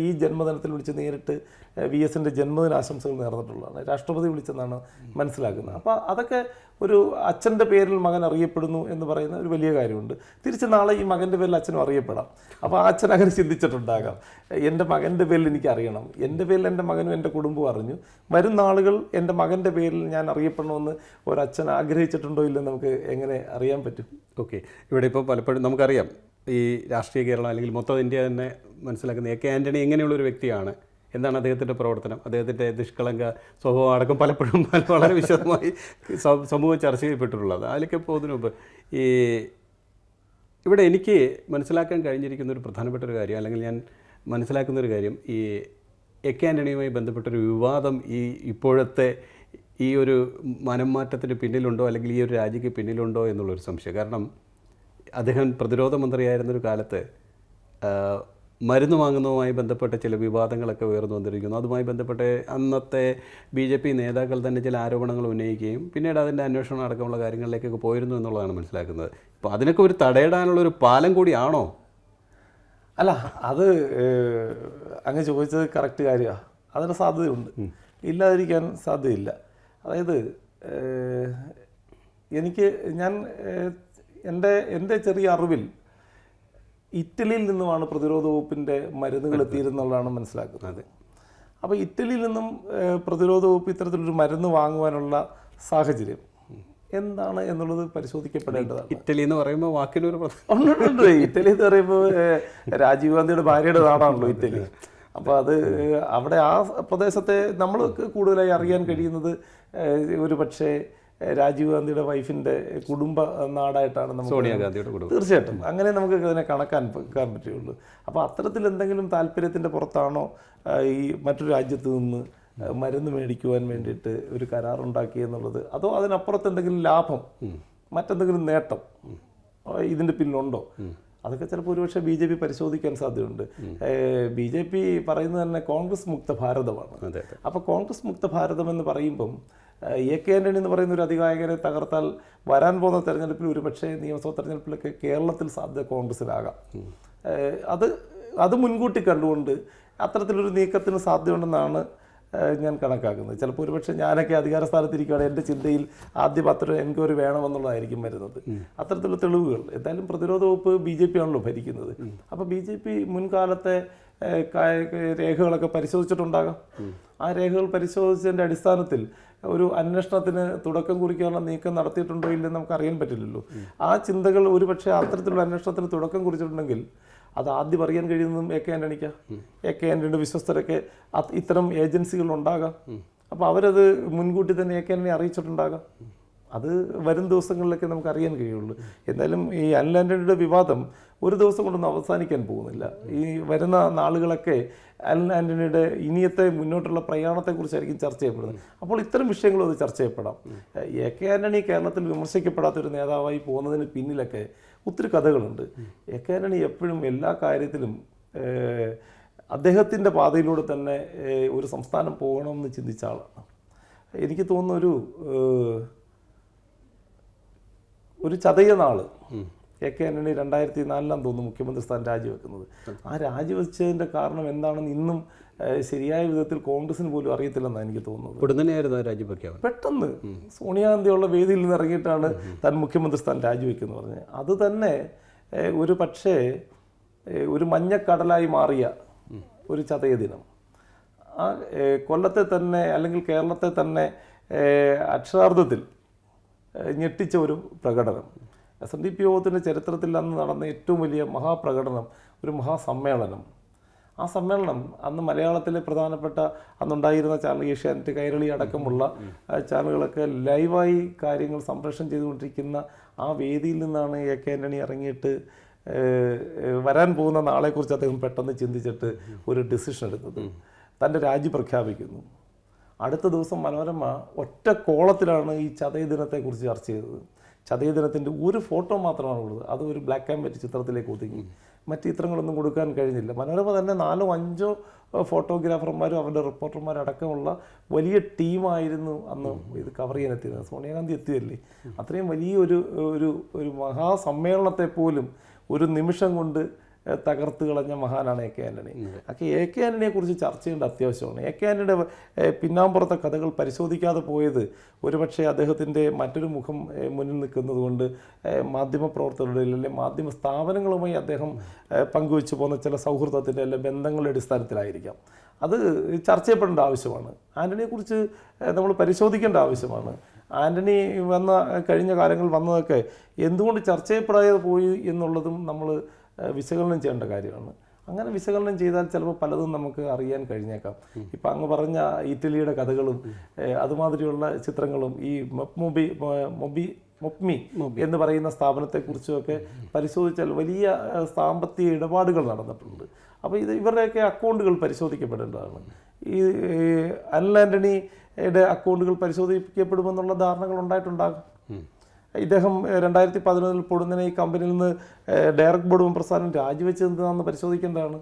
ഈ ജന്മദിനത്തിൽ വിളിച്ച് നേരിട്ട് വി എസിന്റെ ജന്മദിന ആശംസകൾ നേർന്നിട്ടുള്ളതാണ്. രാഷ്ട്രപതി വിളിച്ചെന്നാണ് മനസ്സിലാക്കുന്നത്. അപ്പോൾ അതൊക്കെ ഒരു അച്ഛന്റെ പേരിൽ മകൻ അറിയപ്പെടുന്നു എന്ന് പറയുന്ന ഒരു വലിയ കാര്യമുണ്ട്. തിരിച്ച് നാളെ ഈ മകന്റെ പേരിൽ അച്ഛനും അറിയപ്പെടാം. അപ്പോൾ ആ അച്ഛൻ അങ്ങനെ ചിന്തിച്ചിട്ടുണ്ടാകാം. എന്റെ മകന്റെ പേരിൽ എനിക്ക് അറിയണം എന്റെ പേരിൽ എന്റെ മകനും എന്റെ കുടുംബവും അറിഞ്ഞു. വരും നാളുകൾ എന്റെ മകന്റെ പേരിൽ ഞാൻ അറിയപ്പെടണമെന്ന് ഒരച്ഛൻ ആഗ്രഹിച്ചിട്ടുണ്ടോ ഇല്ലെന്ന് നമുക്ക് എങ്ങനെ അറിയാൻ പറ്റും? ഓക്കെ. ഇവിടെ ഇപ്പോൾ പലപ്പോഴും നമുക്കറിയാം. ഈ രാഷ്ട്രീയ കേരളം അല്ലെങ്കിൽ മൊത്തം ഇന്ത്യ തന്നെ മനസ്സിലാക്കുന്ന എ കെ ആന്റണി എങ്ങനെയുള്ള ഒരു വ്യക്തിയാണ്. എന്താണ് അദ്ദേഹത്തിന്റെ പ്രവർത്തനം. അദ്ദേഹത്തിന്റെ നിഷ്കളങ്ക സ്വഭാവം അടക്കം പലപ്പോഴും വളരെ വിശദമായി സമൂഹം ചർച്ച ചെയ്യപ്പെട്ടിട്ടുള്ളത് അതിലൊക്കെ പോകുന്നതിന് മുമ്പ് ഈ ഇവിടെ എനിക്ക് മനസ്സിലാക്കാൻ കഴിഞ്ഞിരിക്കുന്ന ഒരു പ്രധാനപ്പെട്ട ഒരു കാര്യം അല്ലെങ്കിൽ ഞാൻ മനസ്സിലാക്കുന്ന ഒരു കാര്യം ഈ എ കെ ആന്റണിയുമായി ബന്ധപ്പെട്ടൊരു വിവാദം ഈ ഇപ്പോഴത്തെ ഈ ഒരു മനംമാറ്റത്തിന് പിന്നിലുണ്ടോ അല്ലെങ്കിൽ ഈ ഒരു രാജിക്ക് പിന്നിലുണ്ടോ എന്നുള്ളൊരു സംശയം. കാരണം അദ്ദേഹം പ്രതിരോധ മന്ത്രിയായിരുന്നൊരു കാലത്ത് മരുന്ന് വാങ്ങുന്നതുമായി ബന്ധപ്പെട്ട ചില വിവാദങ്ങളൊക്കെ ഉയർന്നു വന്നിരിക്കുന്നു. അതുമായി ബന്ധപ്പെട്ട് അന്നത്തെ ബി ജെ പി നേതാക്കൾ തന്നെ ചില ആരോപണങ്ങൾ ഉന്നയിക്കുകയും പിന്നീട് അതിന്റെ അന്വേഷണം അടക്കമുള്ള കാര്യങ്ങളിലേക്കൊക്കെ പോയിരുന്നു എന്നുള്ളതാണ് മനസ്സിലാക്കുന്നത്. അപ്പോൾ അതിനൊക്കെ ഒരു തടയിടാനുള്ള ഒരു പാലം കൂടിയാണോ? അല്ല അത് അങ്ങ് ചോദിച്ചത് കറക്റ്റ് കാര്യമാണ് അതിന് സാധ്യതയുണ്ട്. ഇല്ലാതിരിക്കാൻ സാധ്യതയില്ല. അതായത് എനിക്ക് ഞാൻ എന്റെ എന്റെ ചെറിയ അറിവിൽ ഇറ്റലിയിൽ നിന്നുമാണ് പ്രതിരോധ വകുപ്പിന്റെ മരുന്നുകൾ എത്തിയിരുന്നുള്ളതാണ് മനസ്സിലാക്കുന്നത്. അപ്പോൾ ഇറ്റലിയിൽ നിന്നും പ്രതിരോധ വകുപ്പ് ഇത്തരത്തിലൊരു മരുന്ന് വാങ്ങുവാനുള്ള സാഹചര്യം എന്താണ് എന്നുള്ളത് പരിശോധിക്കപ്പെടേണ്ടതാണ്. ഇറ്റലി എന്ന് പറയുമ്പോൾ വാക്കിനൊരു ഉണ്ട്. ഇറ്റലി എന്ന് പറയുമ്പോൾ രാജീവ് ഗാന്ധിയുടെ ഭാര്യയുടെ നാടാണല്ലോ ഇറ്റലി. അപ്പോൾ അത് അവിടെ ആ പ്രദേശത്തെ നമ്മൾക്ക് കൂടുതലായി അറിയാൻ കഴിയുന്നത് ഒരു പക്ഷേ രാജീവ് ഗാന്ധിയുടെ വൈഫിന്റെ കുടുംബ നാടായിട്ടാണ് നമുക്ക് സോണിയാഗാന്ധിയുടെ കുടുംബം. തീർച്ചയായിട്ടും. അങ്ങനെ നമുക്ക് അതിനെ കണക്കാൻ വെക്കാൻ പറ്റുള്ളൂ അപ്പോൾ അത്തരത്തിൽ എന്തെങ്കിലും താല്പര്യത്തിന്റെ പുറത്താണോ ഈ മറ്റൊരു രാജ്യത്ത് നിന്ന് മരുന്ന് മേടിക്കുവാൻ വേണ്ടിയിട്ട് ഒരു കരാർ ഉണ്ടാക്കി എന്നുള്ളത്? അതോ അതിനപ്പുറത്ത് എന്തെങ്കിലും ലാഭം മറ്റെന്തെങ്കിലും നേട്ടം ഇതിന്റെ ഇതിന്റെ പിന്നിലുണ്ടോ? അതൊക്കെ ചിലപ്പോൾ ഒരുപക്ഷെ ബി ജെ പി പരിശോധിക്കാൻ സാധ്യതയുണ്ട്. ബി ജെ പി പറയുന്നത് തന്നെ കോൺഗ്രസ് മുക്ത ഭാരതമാണ്. അപ്പോൾ കോൺഗ്രസ് മുക്ത ഭാരതം എന്ന് പറയുമ്പം എ കെ ആന്റണി എന്ന് പറയുന്ന ഒരു അധികായകനെ തകർത്താൽ വരാൻ പോകുന്ന തെരഞ്ഞെടുപ്പിൽ ഒരുപക്ഷെ നിയമസഭാ തെരഞ്ഞെടുപ്പിലൊക്കെ കേരളത്തിൽ സാധ്യത കോൺഗ്രസിലാകാം. അത് അത് മുൻകൂട്ടി കണ്ടുകൊണ്ട് അത്തരത്തിലൊരു നീക്കത്തിന് സാധ്യതയുണ്ടെന്നാണ് ഞാൻ കണക്കാക്കുന്നത്. ചിലപ്പോൾ ഒരുപക്ഷെ ഞാനൊക്കെ അധികാര സ്ഥാനത്തിരിക്കുകയാണ്. എന്റെ ചിന്തയിൽ ആദ്യ പത്രം എൻക്വയറി വേണമെന്നുള്ളതായിരിക്കും വരുന്നത്. അത്തരത്തിലുള്ള തെളിവുകൾ. എന്തായാലും പ്രതിരോധ വകുപ്പ് ബി ജെ പി ആണല്ലോ ഭരിക്കുന്നത്. അപ്പോൾ ബി ജെ പി മുൻകാലത്തെ രേഖകളൊക്കെ പരിശോധിച്ചിട്ടുണ്ടാകാം. ആ രേഖകൾ പരിശോധിച്ചതിന്റെ അടിസ്ഥാനത്തിൽ ഒരു അന്വേഷണത്തിന് തുടക്കം കുറിക്കാനുള്ള നീക്കം നടത്തിയിട്ടുണ്ടോ ഇല്ലെന്ന് നമുക്ക് അറിയാൻ പറ്റില്ലല്ലോ. ആ ചിന്തകൾ ഒരു പക്ഷേ അത്തരത്തിലുള്ള അന്വേഷണത്തിന് തുടക്കം കുറിച്ചിട്ടുണ്ടെങ്കിൽ അത് ആദ്യം അറിയാൻ കഴിയുന്നതും എ കെ ആന്റണിക്ക എ കെ ആന്റണിയുടെ വിശ്വസ്തരൊക്കെ ഇത്തരം ഏജൻസികൾ ഉണ്ടാകാം. അപ്പോൾ അവരത് മുൻകൂട്ടി തന്നെ എ കെ ആന്റണി അറിയിച്ചിട്ടുണ്ടാകാം. അത് വരും ദിവസങ്ങളിലൊക്കെ നമുക്ക് അറിയാൻ കഴിയുള്ളൂ. എന്തായാലും ഈ അൻലാൻഡിയുടെ വിവാദം ഒരു ദിവസം കൊണ്ടൊന്നും അവസാനിക്കാൻ പോകുന്നില്ല. ഈ വരുന്ന നാളുകളൊക്കെ അനിൽ ആന്റണിയുടെ ഇനിയത്തെ മുന്നോട്ടുള്ള പ്രയാണത്തെക്കുറിച്ചായിരിക്കും ചർച്ച ചെയ്യപ്പെടുന്നത്. അപ്പോൾ ഇത്തരം വിഷയങ്ങളും അത് ചർച്ച ചെയ്യപ്പെടാം. എ കെ ആന്റണി കേരളത്തിൽ വിമർശിക്കപ്പെടാത്ത ഒരു നേതാവായി പോകുന്നതിന് പിന്നിലൊക്കെ ഒത്തിരി കഥകളുണ്ട്. എ കെ ആന്റണി എപ്പോഴും എല്ലാ കാര്യത്തിലും അദ്ദേഹത്തിന്റെ പാതയിലൂടെ തന്നെ ഒരു സംസ്ഥാനം പോകണമെന്ന് ചിന്തിച്ച ആളാണ്. എനിക്ക് തോന്നുന്ന ഒരു ഒരു ചതയ നാൾ. എ കെ ആന്റണി രണ്ടായിരത്തി നാലിലാന്ന് തോന്നുന്നു മുഖ്യമന്ത്രി സ്ഥാനം രാജിവെക്കുന്നത്. ആ രാജിവെച്ചതിന്റെ കാരണം എന്താണെന്ന് ഇന്നും ശരിയായ വിധത്തിൽ കോൺഗ്രസിന് പോലും അറിയത്തില്ലെന്നാണ് എനിക്ക് തോന്നുന്നത്. ഉടനെയായിരുന്നു രാജി പ്രഖ്യാപനം. പെട്ടെന്ന് സോണിയാഗാന്ധിയുള്ള വേദിയിൽ നിന്ന് ഇറങ്ങിയിട്ടാണ് താൻ മുഖ്യമന്ത്രി സ്ഥാനം രാജിവെക്കുന്നു പറഞ്ഞത് അത് തന്നെ ഒരു പക്ഷേ ഒരു മഞ്ഞക്കടലായി മാറിയ ഒരു ചതയ ദിനം. ആ കൊല്ലത്തെ തന്നെ അല്ലെങ്കിൽ കേരളത്തെ തന്നെ അക്ഷരാർത്ഥത്തിൽ ഞെട്ടിച്ച ഒരു പ്രകടനം. എസ് എൻ ഡി പി യോഗത്തിന്റെ ചരിത്രത്തിൽ അന്ന് നടന്ന ഏറ്റവും വലിയ മഹാപ്രകടനം ഒരു മഹാസമ്മേളനം. ആ സമ്മേളനം അന്ന് മലയാളത്തിലെ പ്രധാനപ്പെട്ട അന്നുണ്ടായിരുന്ന ചാനൽ ഏഷ്യാനെറ്റ് കൈരളി അടക്കമുള്ള ചാനലുകളൊക്കെ ലൈവായി കാര്യങ്ങൾ സംപ്രേഷണം ചെയ്തുകൊണ്ടിരിക്കുന്ന ആ വേദിയിൽ നിന്നാണ് എ കെ ആന്റണി ഇറങ്ങിയിട്ട് വരാൻ പോകുന്ന നാളെക്കുറിച്ച് അദ്ദേഹം പെട്ടെന്ന് ചിന്തിച്ചിട്ട് ഒരു ഡിസിഷൻ എടുത്തത്. തന്റെ രാജി പ്രഖ്യാപിക്കുന്നു. അടുത്ത ദിവസം മനോരമ ഒറ്റ കോളത്തിലാണ് ഈ ചതയ ദിനത്തെക്കുറിച്ച് ചർച്ച ചെയ്തത്. ചതയ ദിനത്തിന്റെ ഒരു ഫോട്ടോ മാത്രമാണുള്ളത് അത് ഒരു ബ്ലാക്ക് ആൻഡ് വൈറ്റ് ചിത്രത്തിലേക്ക് ഒതുങ്ങി. മറ്റ് ചിത്രങ്ങളൊന്നും കൊടുക്കാൻ കഴിഞ്ഞില്ല. മനോരമ തന്നെ നാലോ അഞ്ചോ ഫോട്ടോഗ്രാഫർമാരും അവരുടെ റിപ്പോർട്ടർമാരും അടക്കമുള്ള വലിയ ടീമായിരുന്നു അന്ന് ഇത് കവർ ചെയ്യാൻ എത്തിയത് സോണിയാഗാന്ധി എത്തിയല്ലേ? അത്രയും വലിയൊരു ഒരു ഒരു മഹാസമ്മേളനത്തെ പോലും ഒരു നിമിഷം കൊണ്ട് തകർത്ത് കളഞ്ഞ മഹാനാണ് എ കെ ആന്റണി ഒക്കെ എ കെ ആന്റണിയെ കുറിച്ച് ചർച്ച ചെയ്യേണ്ട അത്യാവശ്യമാണ്. എ കെ ആന്റണിയുടെ പിന്നാമ്പുറത്തെ കഥകൾ പരിശോധിക്കാതെ പോയത് ഒരുപക്ഷെ അദ്ദേഹത്തിന്റെ മറ്റൊരു മുഖം മുന്നിൽ നിൽക്കുന്നത് കൊണ്ട് മാധ്യമപ്രവർത്തകരുടെ അല്ലെങ്കിൽ മാധ്യമ സ്ഥാപനങ്ങളുമായി അദ്ദേഹം പങ്കുവെച്ചു പോകുന്ന ചില സൗഹൃദത്തിന്റെ അല്ലെങ്കിൽ ബന്ധങ്ങളുടെ അടിസ്ഥാനത്തിലായിരിക്കാം. അത് ചർച്ച ചെയ്യപ്പെടേണ്ട ആവശ്യമാണ്. ആന്റണിയെക്കുറിച്ച് നമ്മൾ പരിശോധിക്കേണ്ട ആവശ്യമാണ്. ആന്റണി വന്ന കഴിഞ്ഞ കാലങ്ങളിൽ വന്നതൊക്കെ എന്തുകൊണ്ട് ചർച്ച ചെയ്യപ്പെടാതെ പോയി എന്നുള്ളതും നമ്മൾ വിശകലനം ചെയ്യേണ്ട കാര്യമാണ്. അങ്ങനെ വിശകലനം ചെയ്താൽ ചിലപ്പോൾ പലതും നമുക്ക് അറിയാൻ കഴിഞ്ഞേക്കാം. ഇപ്പം അങ്ങ് പറഞ്ഞ ഇറ്റലിയുടെ കഥകളും അതുമാതിരിയുള്ള ചിത്രങ്ങളും ഈ മൊബി മൊബി മൊപ്മി എന്ന് പറയുന്ന സ്ഥാപനത്തെക്കുറിച്ചുമൊക്കെ പരിശോധിച്ചാൽ വലിയ സാമ്പത്തിക ഇടപാടുകൾ നടന്നിട്ടുണ്ട്. അപ്പോൾ ഇത് ഇവരുടെയൊക്കെ അക്കൗണ്ടുകൾ പരിശോധിക്കപ്പെടേണ്ടതാണ്. ഈ അൽ അനിൽ ആന്റണിയുടെ അക്കൗണ്ടുകൾ പരിശോധിക്കപ്പെടുമെന്നുള്ള ധാരണകൾ ഉണ്ടായിട്ടുണ്ടാകും. ഇദ്ദേഹം രണ്ടായിരത്തി പതിനൊന്നിൽ പൊടുന്നനെ ഈ കമ്പനിയിൽ നിന്ന് ഡയറക്ട് ബോർഡ് മെമ്പർ സ്ഥാനം രാജിവെച്ചത് എന്താണെന്ന് പരിശോധിക്കേണ്ടതാണ്.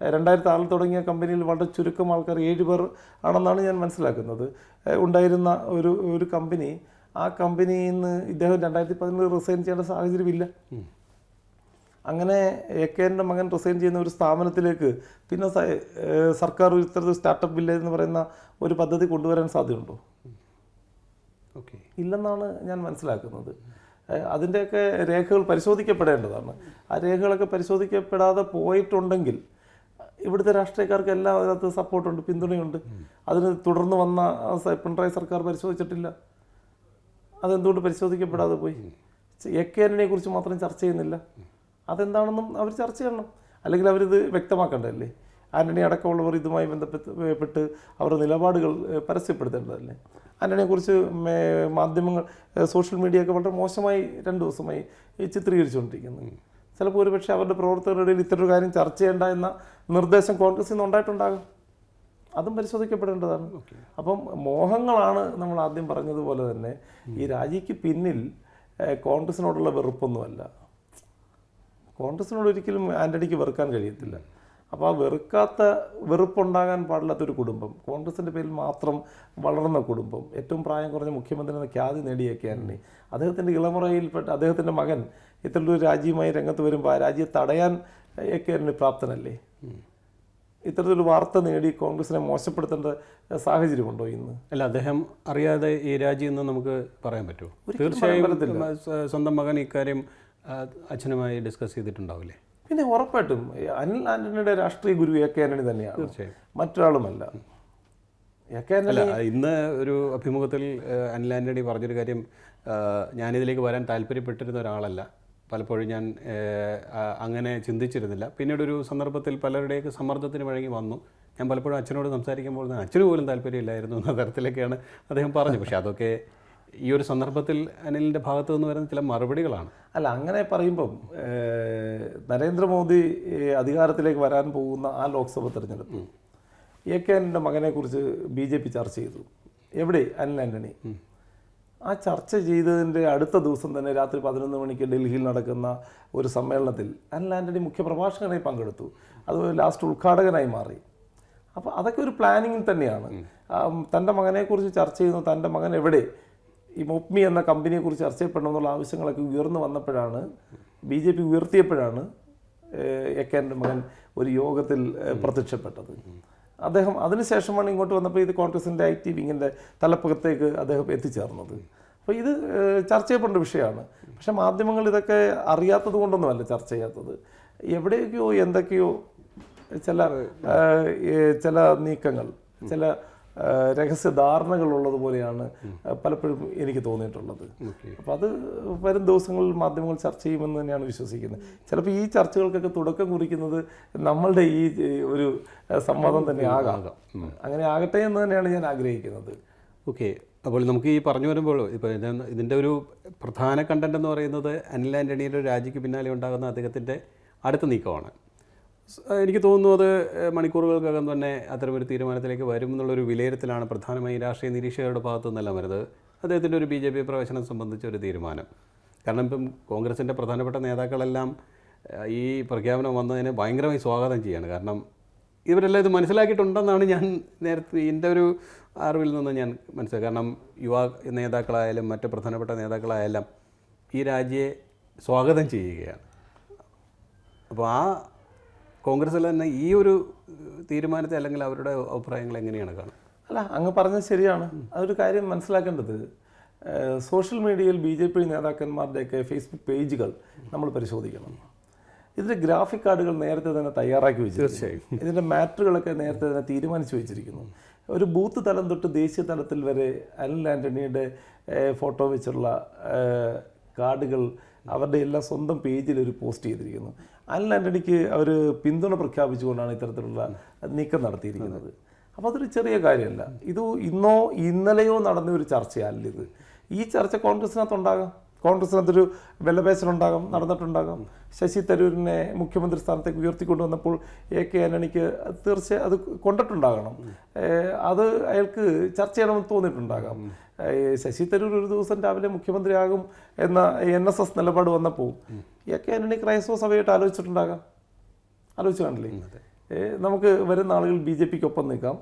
രണ്ടായിരത്തി ആറിൽ തുടങ്ങിയ കമ്പനിയിൽ വളരെ ചുരുക്കം ആൾക്കാർ ഏഴ് പേർ ആണെന്നാണ് ഞാൻ മനസ്സിലാക്കുന്നത്. ഉണ്ടായിരുന്ന ഒരു ഒരു കമ്പനി ആ കമ്പനിയിൽ നിന്ന് ഇദ്ദേഹം രണ്ടായിരത്തി പതിനൊന്നിൽ റിസൈൻ ചെയ്യേണ്ട സാഹചര്യമില്ല. അങ്ങനെ എ കെ എന്റെ മകൻ റിസൈൻ ചെയ്യുന്ന ഒരു സ്ഥാപനത്തിലേക്ക് പിന്നെ സർക്കാർ ഒരു ഇത്തരത്തിൽ സ്റ്റാർട്ടപ്പ് വില്ലേജ് എന്ന് പറയുന്ന ഒരു പദ്ധതി കൊണ്ടുവരാൻ സാധ്യതയുണ്ടോ? ഓക്കെ. ഇല്ലെന്നാണ് ഞാൻ മനസ്സിലാക്കുന്നത്. അതിന്റെയൊക്കെ രേഖകൾ പരിശോധിക്കപ്പെടേണ്ടതാണ്. ആ രേഖകളൊക്കെ പരിശോധിക്കപ്പെടാതെ പോയിട്ടുണ്ടെങ്കിൽ ഇവിടുത്തെ രാഷ്ട്രീയക്കാർക്ക് എല്ലാം അതിനകത്ത് സപ്പോർട്ടുണ്ട് പിന്തുണയുണ്ട്. അതിന് തുടർന്ന് വന്ന പിണറായി സർക്കാർ പരിശോധിച്ചിട്ടില്ല. അതെന്തുകൊണ്ട് പരിശോധിക്കപ്പെടാതെ പോയി? എ കെ ആന്റണിയെ കുറിച്ച് മാത്രം ചർച്ച ചെയ്യുന്നില്ല. അതെന്താണെന്നും അവർ ചർച്ച ചെയ്യണം. അല്ലെങ്കിൽ അവരിത് വ്യക്തമാക്കേണ്ടതല്ലേ? ആന്റണി അടക്കമുള്ളവർ ഇതുമായി ബന്ധപ്പെട്ട് പെട്ട് അവരുടെ നിലപാടുകൾ പരസ്യപ്പെടുത്തേണ്ടതല്ലേ? ആന്റണിയെക്കുറിച്ച് കുറിച്ച് മാധ്യമങ്ങൾ സോഷ്യൽ മീഡിയ ഒക്കെ വളരെ മോശമായി രണ്ട് ദിവസമായി ചിത്രീകരിച്ചുകൊണ്ടിരിക്കുന്നു. ചിലപ്പോൾ ഒരുപക്ഷെ അവരുടെ പ്രവർത്തകരുടെ ഇടയിൽ ഇത്തരൊരു കാര്യം ചർച്ച ചെയ്യേണ്ട എന്ന നിർദ്ദേശം കോൺഗ്രസിൽ നിന്ന് ഉണ്ടായിട്ടുണ്ടാകും. അതും പരിശോധിക്കപ്പെടേണ്ടതാണ്. അപ്പം മോഹങ്ങളാണ് നമ്മൾ ആദ്യം പറഞ്ഞതുപോലെ തന്നെ ഈ രാജിക്ക് പിന്നിൽ കോൺഗ്രസിനോടുള്ള വെറുപ്പൊന്നുമല്ല. കോൺഗ്രസിനോട് ഒരിക്കലും ആന്റണിക്ക് വെറുക്കാൻ കഴിയത്തില്ല. അപ്പോൾ ആ വെറുക്കാത്ത വെറുപ്പുണ്ടാകാൻ പാടില്ലാത്തൊരു കുടുംബം കോൺഗ്രസിന്റെ പേരിൽ മാത്രം വളർന്ന കുടുംബം ഏറ്റവും പ്രായം കുറഞ്ഞ മുഖ്യമന്ത്രി എന്ന ഖ്യാതി നേടിയൊക്കെ ആന്റണി അദ്ദേഹത്തിന്റെ ഇളമുറയിൽപ്പെട്ട അദ്ദേഹത്തിന്റെ മകൻ ഇത്തരത്തിലൊരു രാജ്യവുമായി രംഗത്ത് വരുമ്പോൾ ആ രാജ്യത്തെ തടയാൻ ഒക്കെ ആന്റണി പ്രാപ്തനല്ലേ? ഇത്തരത്തിലൊരു വാർത്ത നേടി കോൺഗ്രസിനെ മോശപ്പെടുത്തേണ്ട സാഹചര്യമുണ്ടോ ഇന്ന്? അല്ല അദ്ദേഹം അറിയാതെ ഈ രാജ്യം എന്ന് നമുക്ക് പറയാൻ പറ്റുമോ? തീർച്ചയായും സ്വന്തം മകൻ ഇക്കാര്യം അച്ഛനുമായി ഡിസ്കസ് ചെയ്തിട്ടുണ്ടാവില്ലേ? പിന്നെ ഉറപ്പായിട്ടും അനിൽ ആന്റണിയുടെ രാഷ്ട്രീയ ഗുരു എ കെ ആന്റണി തന്നെയാണ്. മറ്റൊരാളുമല്ല. അല്ല ഇന്ന് ഒരു അഭിമുഖത്തിൽ അനിൽ ആന്റണി പറഞ്ഞൊരു കാര്യം ഞാനിതിലേക്ക് വരാൻ താല്പര്യപ്പെട്ടിരുന്ന ഒരാളല്ല. പലപ്പോഴും ഞാൻ അങ്ങനെ ചിന്തിച്ചിരുന്നില്ല. പിന്നീട് ഒരു സന്ദർഭത്തിൽ പലരുടെയൊക്കെ സമ്മർദ്ദത്തിന് വഴങ്ങി വന്നു. ഞാൻ പലപ്പോഴും അച്ഛനോട് സംസാരിക്കുമ്പോൾ അച്ഛന് പോലും താല്പര്യമില്ലായിരുന്നു എന്ന തരത്തിലൊക്കെയാണ് അദ്ദേഹം പറഞ്ഞു. പക്ഷേ അതൊക്കെ ഈ ഒരു സന്ദർഭത്തിൽ അനിലിന്റെ ഭാഗത്തു നിന്ന് വരുന്ന ചില മറുപടികളാണ്. അല്ല അങ്ങനെ പറയുമ്പം നരേന്ദ്രമോദി അധികാരത്തിലേക്ക് വരാൻ പോകുന്ന ആ ലോക്സഭ തെരഞ്ഞെടുപ്പ് എ കെ ആന്റണിയുടെ മകനെക്കുറിച്ച് ബി ജെ പി ചർച്ച ചെയ്തു. എവിടെ? അനിൽ ആന്റണി ആ ചർച്ച ചെയ്തതിന്റെ അടുത്ത ദിവസം തന്നെ രാത്രി പതിനൊന്ന് മണിക്ക് ഡൽഹിയിൽ നടക്കുന്ന ഒരു സമ്മേളനത്തിൽ അനിൽ ആന്റണി മുഖ്യ പ്രഭാഷകനായി പങ്കെടുത്തു. അത് ലാസ്റ്റ് ഉദ്ഘാടകനായി മാറി. അപ്പോൾ അതൊക്കെ ഒരു പ്ലാനിങ് തന്നെയാണ്. തന്റെ മകനെക്കുറിച്ച് ചർച്ച ചെയ്യുന്നു തന്റെ മകൻ എവിടെ? ഈ മൊപ്മി എന്ന കമ്പനിയെക്കുറിച്ച് ചർച്ച ചെയ്യപ്പെടണം എന്നുള്ള ആവശ്യങ്ങളൊക്കെ ഉയർന്നു വന്നപ്പോഴാണ് ബി ജെ പി ഉയർത്തിയപ്പോഴാണ് എക്കാന്റെ മകൻ ഒരു യോഗത്തിൽ പ്രത്യക്ഷപ്പെട്ടത്. അദ്ദേഹം അതിനുശേഷമാണ് ഇങ്ങോട്ട് വന്നപ്പോൾ ഇത് കോൺഗ്രസിന്റെ ഐ ടി വിങ്ങിന്റെ തലപ്പകത്തേക്ക് അദ്ദേഹം എത്തിച്ചേർന്നത്. അപ്പോൾ ഇത് ചർച്ച ചെയ്യപ്പെടേണ്ട വിഷയമാണ്. പക്ഷേ മാധ്യമങ്ങൾ ഇതൊക്കെ അറിയാത്തത് കൊണ്ടൊന്നുമല്ല ചർച്ച ചെയ്യാത്തത്. എവിടെയൊക്കെയോ എന്തൊക്കെയോ ചില ചില നീക്കങ്ങൾ ചില രഹസ്യ ധാരണകൾ ഉള്ളതുപോലെയാണ് പലപ്പോഴും എനിക്ക് തോന്നിയിട്ടുള്ളത്. അപ്പം അപ്പോൾ അത് വരും ദിവസങ്ങളിൽ മാധ്യമങ്ങൾ ചർച്ച ചെയ്യുമെന്ന് തന്നെയാണ് വിശ്വസിക്കുന്നത്. ചിലപ്പോൾ ഈ ചർച്ചകൾക്കൊക്കെ തുടക്കം കുറിക്കുന്നത് നമ്മളുടെ ഈ ഒരു സംവാദം തന്നെ ആകാം. അങ്ങനെ ആകട്ടെ എന്ന് തന്നെയാണ് ഞാൻ ആഗ്രഹിക്കുന്നത്. ഓക്കെ. അപ്പോൾ നമുക്ക് ഈ പറഞ്ഞു വരുമ്പോൾ ഇപ്പോൾ ഇത് ഇതിന്റെ ഒരു പ്രധാന കണ്ടന്റ് എന്ന് പറയുന്നത് അനിൽ ആന്റണിയുടെ രാജിക്ക് പിന്നാലെ ഉണ്ടാകുന്ന അദ്ദേഹത്തിന്റെ അടുത്ത നീക്കമാണ്. എനിക്ക് തോന്നുന്നു അത് മണിക്കൂറുകൾക്കകം തന്നെ അത്തരമൊരു തീരുമാനത്തിലേക്ക് വരും എന്നുള്ളൊരു വിലയിരുത്തലാണ് പ്രധാനമായും രാഷ്ട്രീയ നിരീക്ഷകരുടെ ഭാഗത്തു നിന്നെല്ലാം വരുന്നത്. അദ്ദേഹത്തിന്റെ ഒരു ബി ജെ പി പ്രവേശനം സംബന്ധിച്ച ഒരു തീരുമാനം. കാരണം ഇപ്പം കോൺഗ്രസിന്റെ പ്രധാനപ്പെട്ട നേതാക്കളെല്ലാം ഈ പ്രഖ്യാപനം വന്നതിനെ ഭയങ്കരമായി സ്വാഗതം ചെയ്യാണ്. കാരണം ഇവരെല്ലാം ഇത് മനസ്സിലാക്കിയിട്ടുണ്ടെന്നാണ് ഞാൻ നേരത്തെ എന്റെ ഒരു അറിവിൽ നിന്ന് ഞാൻ മനസ്സിലാക്കി കാരണം യുവാ നേതാക്കളായാലും മറ്റ് പ്രധാനപ്പെട്ട നേതാക്കളായാലും ഈ രാജ്യയെ സ്വാഗതം ചെയ്യുകയാണ്. അപ്പോൾ ആ കോൺഗ്രസ്സിൽ തന്നെ ഈ ഒരു തീരുമാനത്തെ അല്ലെങ്കിൽ അവരുടെ അഭിപ്രായങ്ങൾ എങ്ങനെയാണ് കാണുന്നത് അല്ല അങ്ങ് പറഞ്ഞത് ശരിയാണ്. അതൊരു കാര്യം മനസ്സിലാക്കേണ്ടത്. സോഷ്യൽ മീഡിയയിൽ ബി ജെ പി നേതാക്കന്മാരുടെയൊക്കെ ഫേസ്ബുക്ക് പേജുകൾ നമ്മൾ പരിശോധിക്കണം. ഇതിന്റെ ഗ്രാഫിക് കാർഡുകൾ നേരത്തെ തന്നെ തയ്യാറാക്കി വെച്ചു തീർച്ചയായും. ഇതിന്റെ മാറ്ററുകളൊക്കെ നേരത്തെ തന്നെ തീരുമാനിച്ചു വെച്ചിരിക്കുന്നു. ഒരു ബൂത്ത് തലം തൊട്ട് ദേശീയ തലത്തിൽ വരെ അനിൽ ആന്റണിയുടെ ഫോട്ടോ വെച്ചുള്ള കാർഡുകൾ അവരുടെ എല്ലാം സ്വന്തം പേജിൽ ഒരു പോസ്റ്റ് ചെയ്തിരിക്കുന്നു. അനിൽ ആന്റണിക്ക് അവർ പിന്തുണ പ്രഖ്യാപിച്ചുകൊണ്ടാണ് ഇത്തരത്തിലുള്ള നീക്കം നടത്തിയിരിക്കുന്നത്. അപ്പോൾ അതൊരു ചെറിയ കാര്യമല്ല. ഇത് ഇന്നോ ഇന്നലെയോ നടന്ന ഒരു ചർച്ചയല്ല ഇത്. ഈ ചർച്ച കോൺഗ്രസിനകത്തുണ്ടാകാം. കോൺഗ്രസിനകത്തൊരു വിലപേശലുണ്ടാകാം നടന്നിട്ടുണ്ടാകും. ശശി തരൂരിനെ മുഖ്യമന്ത്രി സ്ഥാനത്തേക്ക് ഉയർത്തിക്കൊണ്ടുവന്നപ്പോൾ എ കെ ആന്റണിക്ക് തീർച്ചയായും അത് കൊണ്ടിട്ടുണ്ടാകണം. അത് അയാൾക്ക് ചർച്ച ചെയ്യണമെന്ന് തോന്നിയിട്ടുണ്ടാകാം. ശശി തരൂർ ഒരു ദിവസം രാവിലെ മുഖ്യമന്ത്രിയാകും എന്ന എൻ എസ് എസ് നിലപാട് വന്നപ്പോൾ എ കെ ആന്റണി ക്രൈസ്തവ സഭയായിട്ട് ആലോചിച്ചിട്ടുണ്ടാകാം. ആലോചിച്ച് കാണില്ലേ? നമുക്ക് വരുന്ന ആളുകൾ ബി ജെ പിക്ക് ഒപ്പം നിൽക്കാം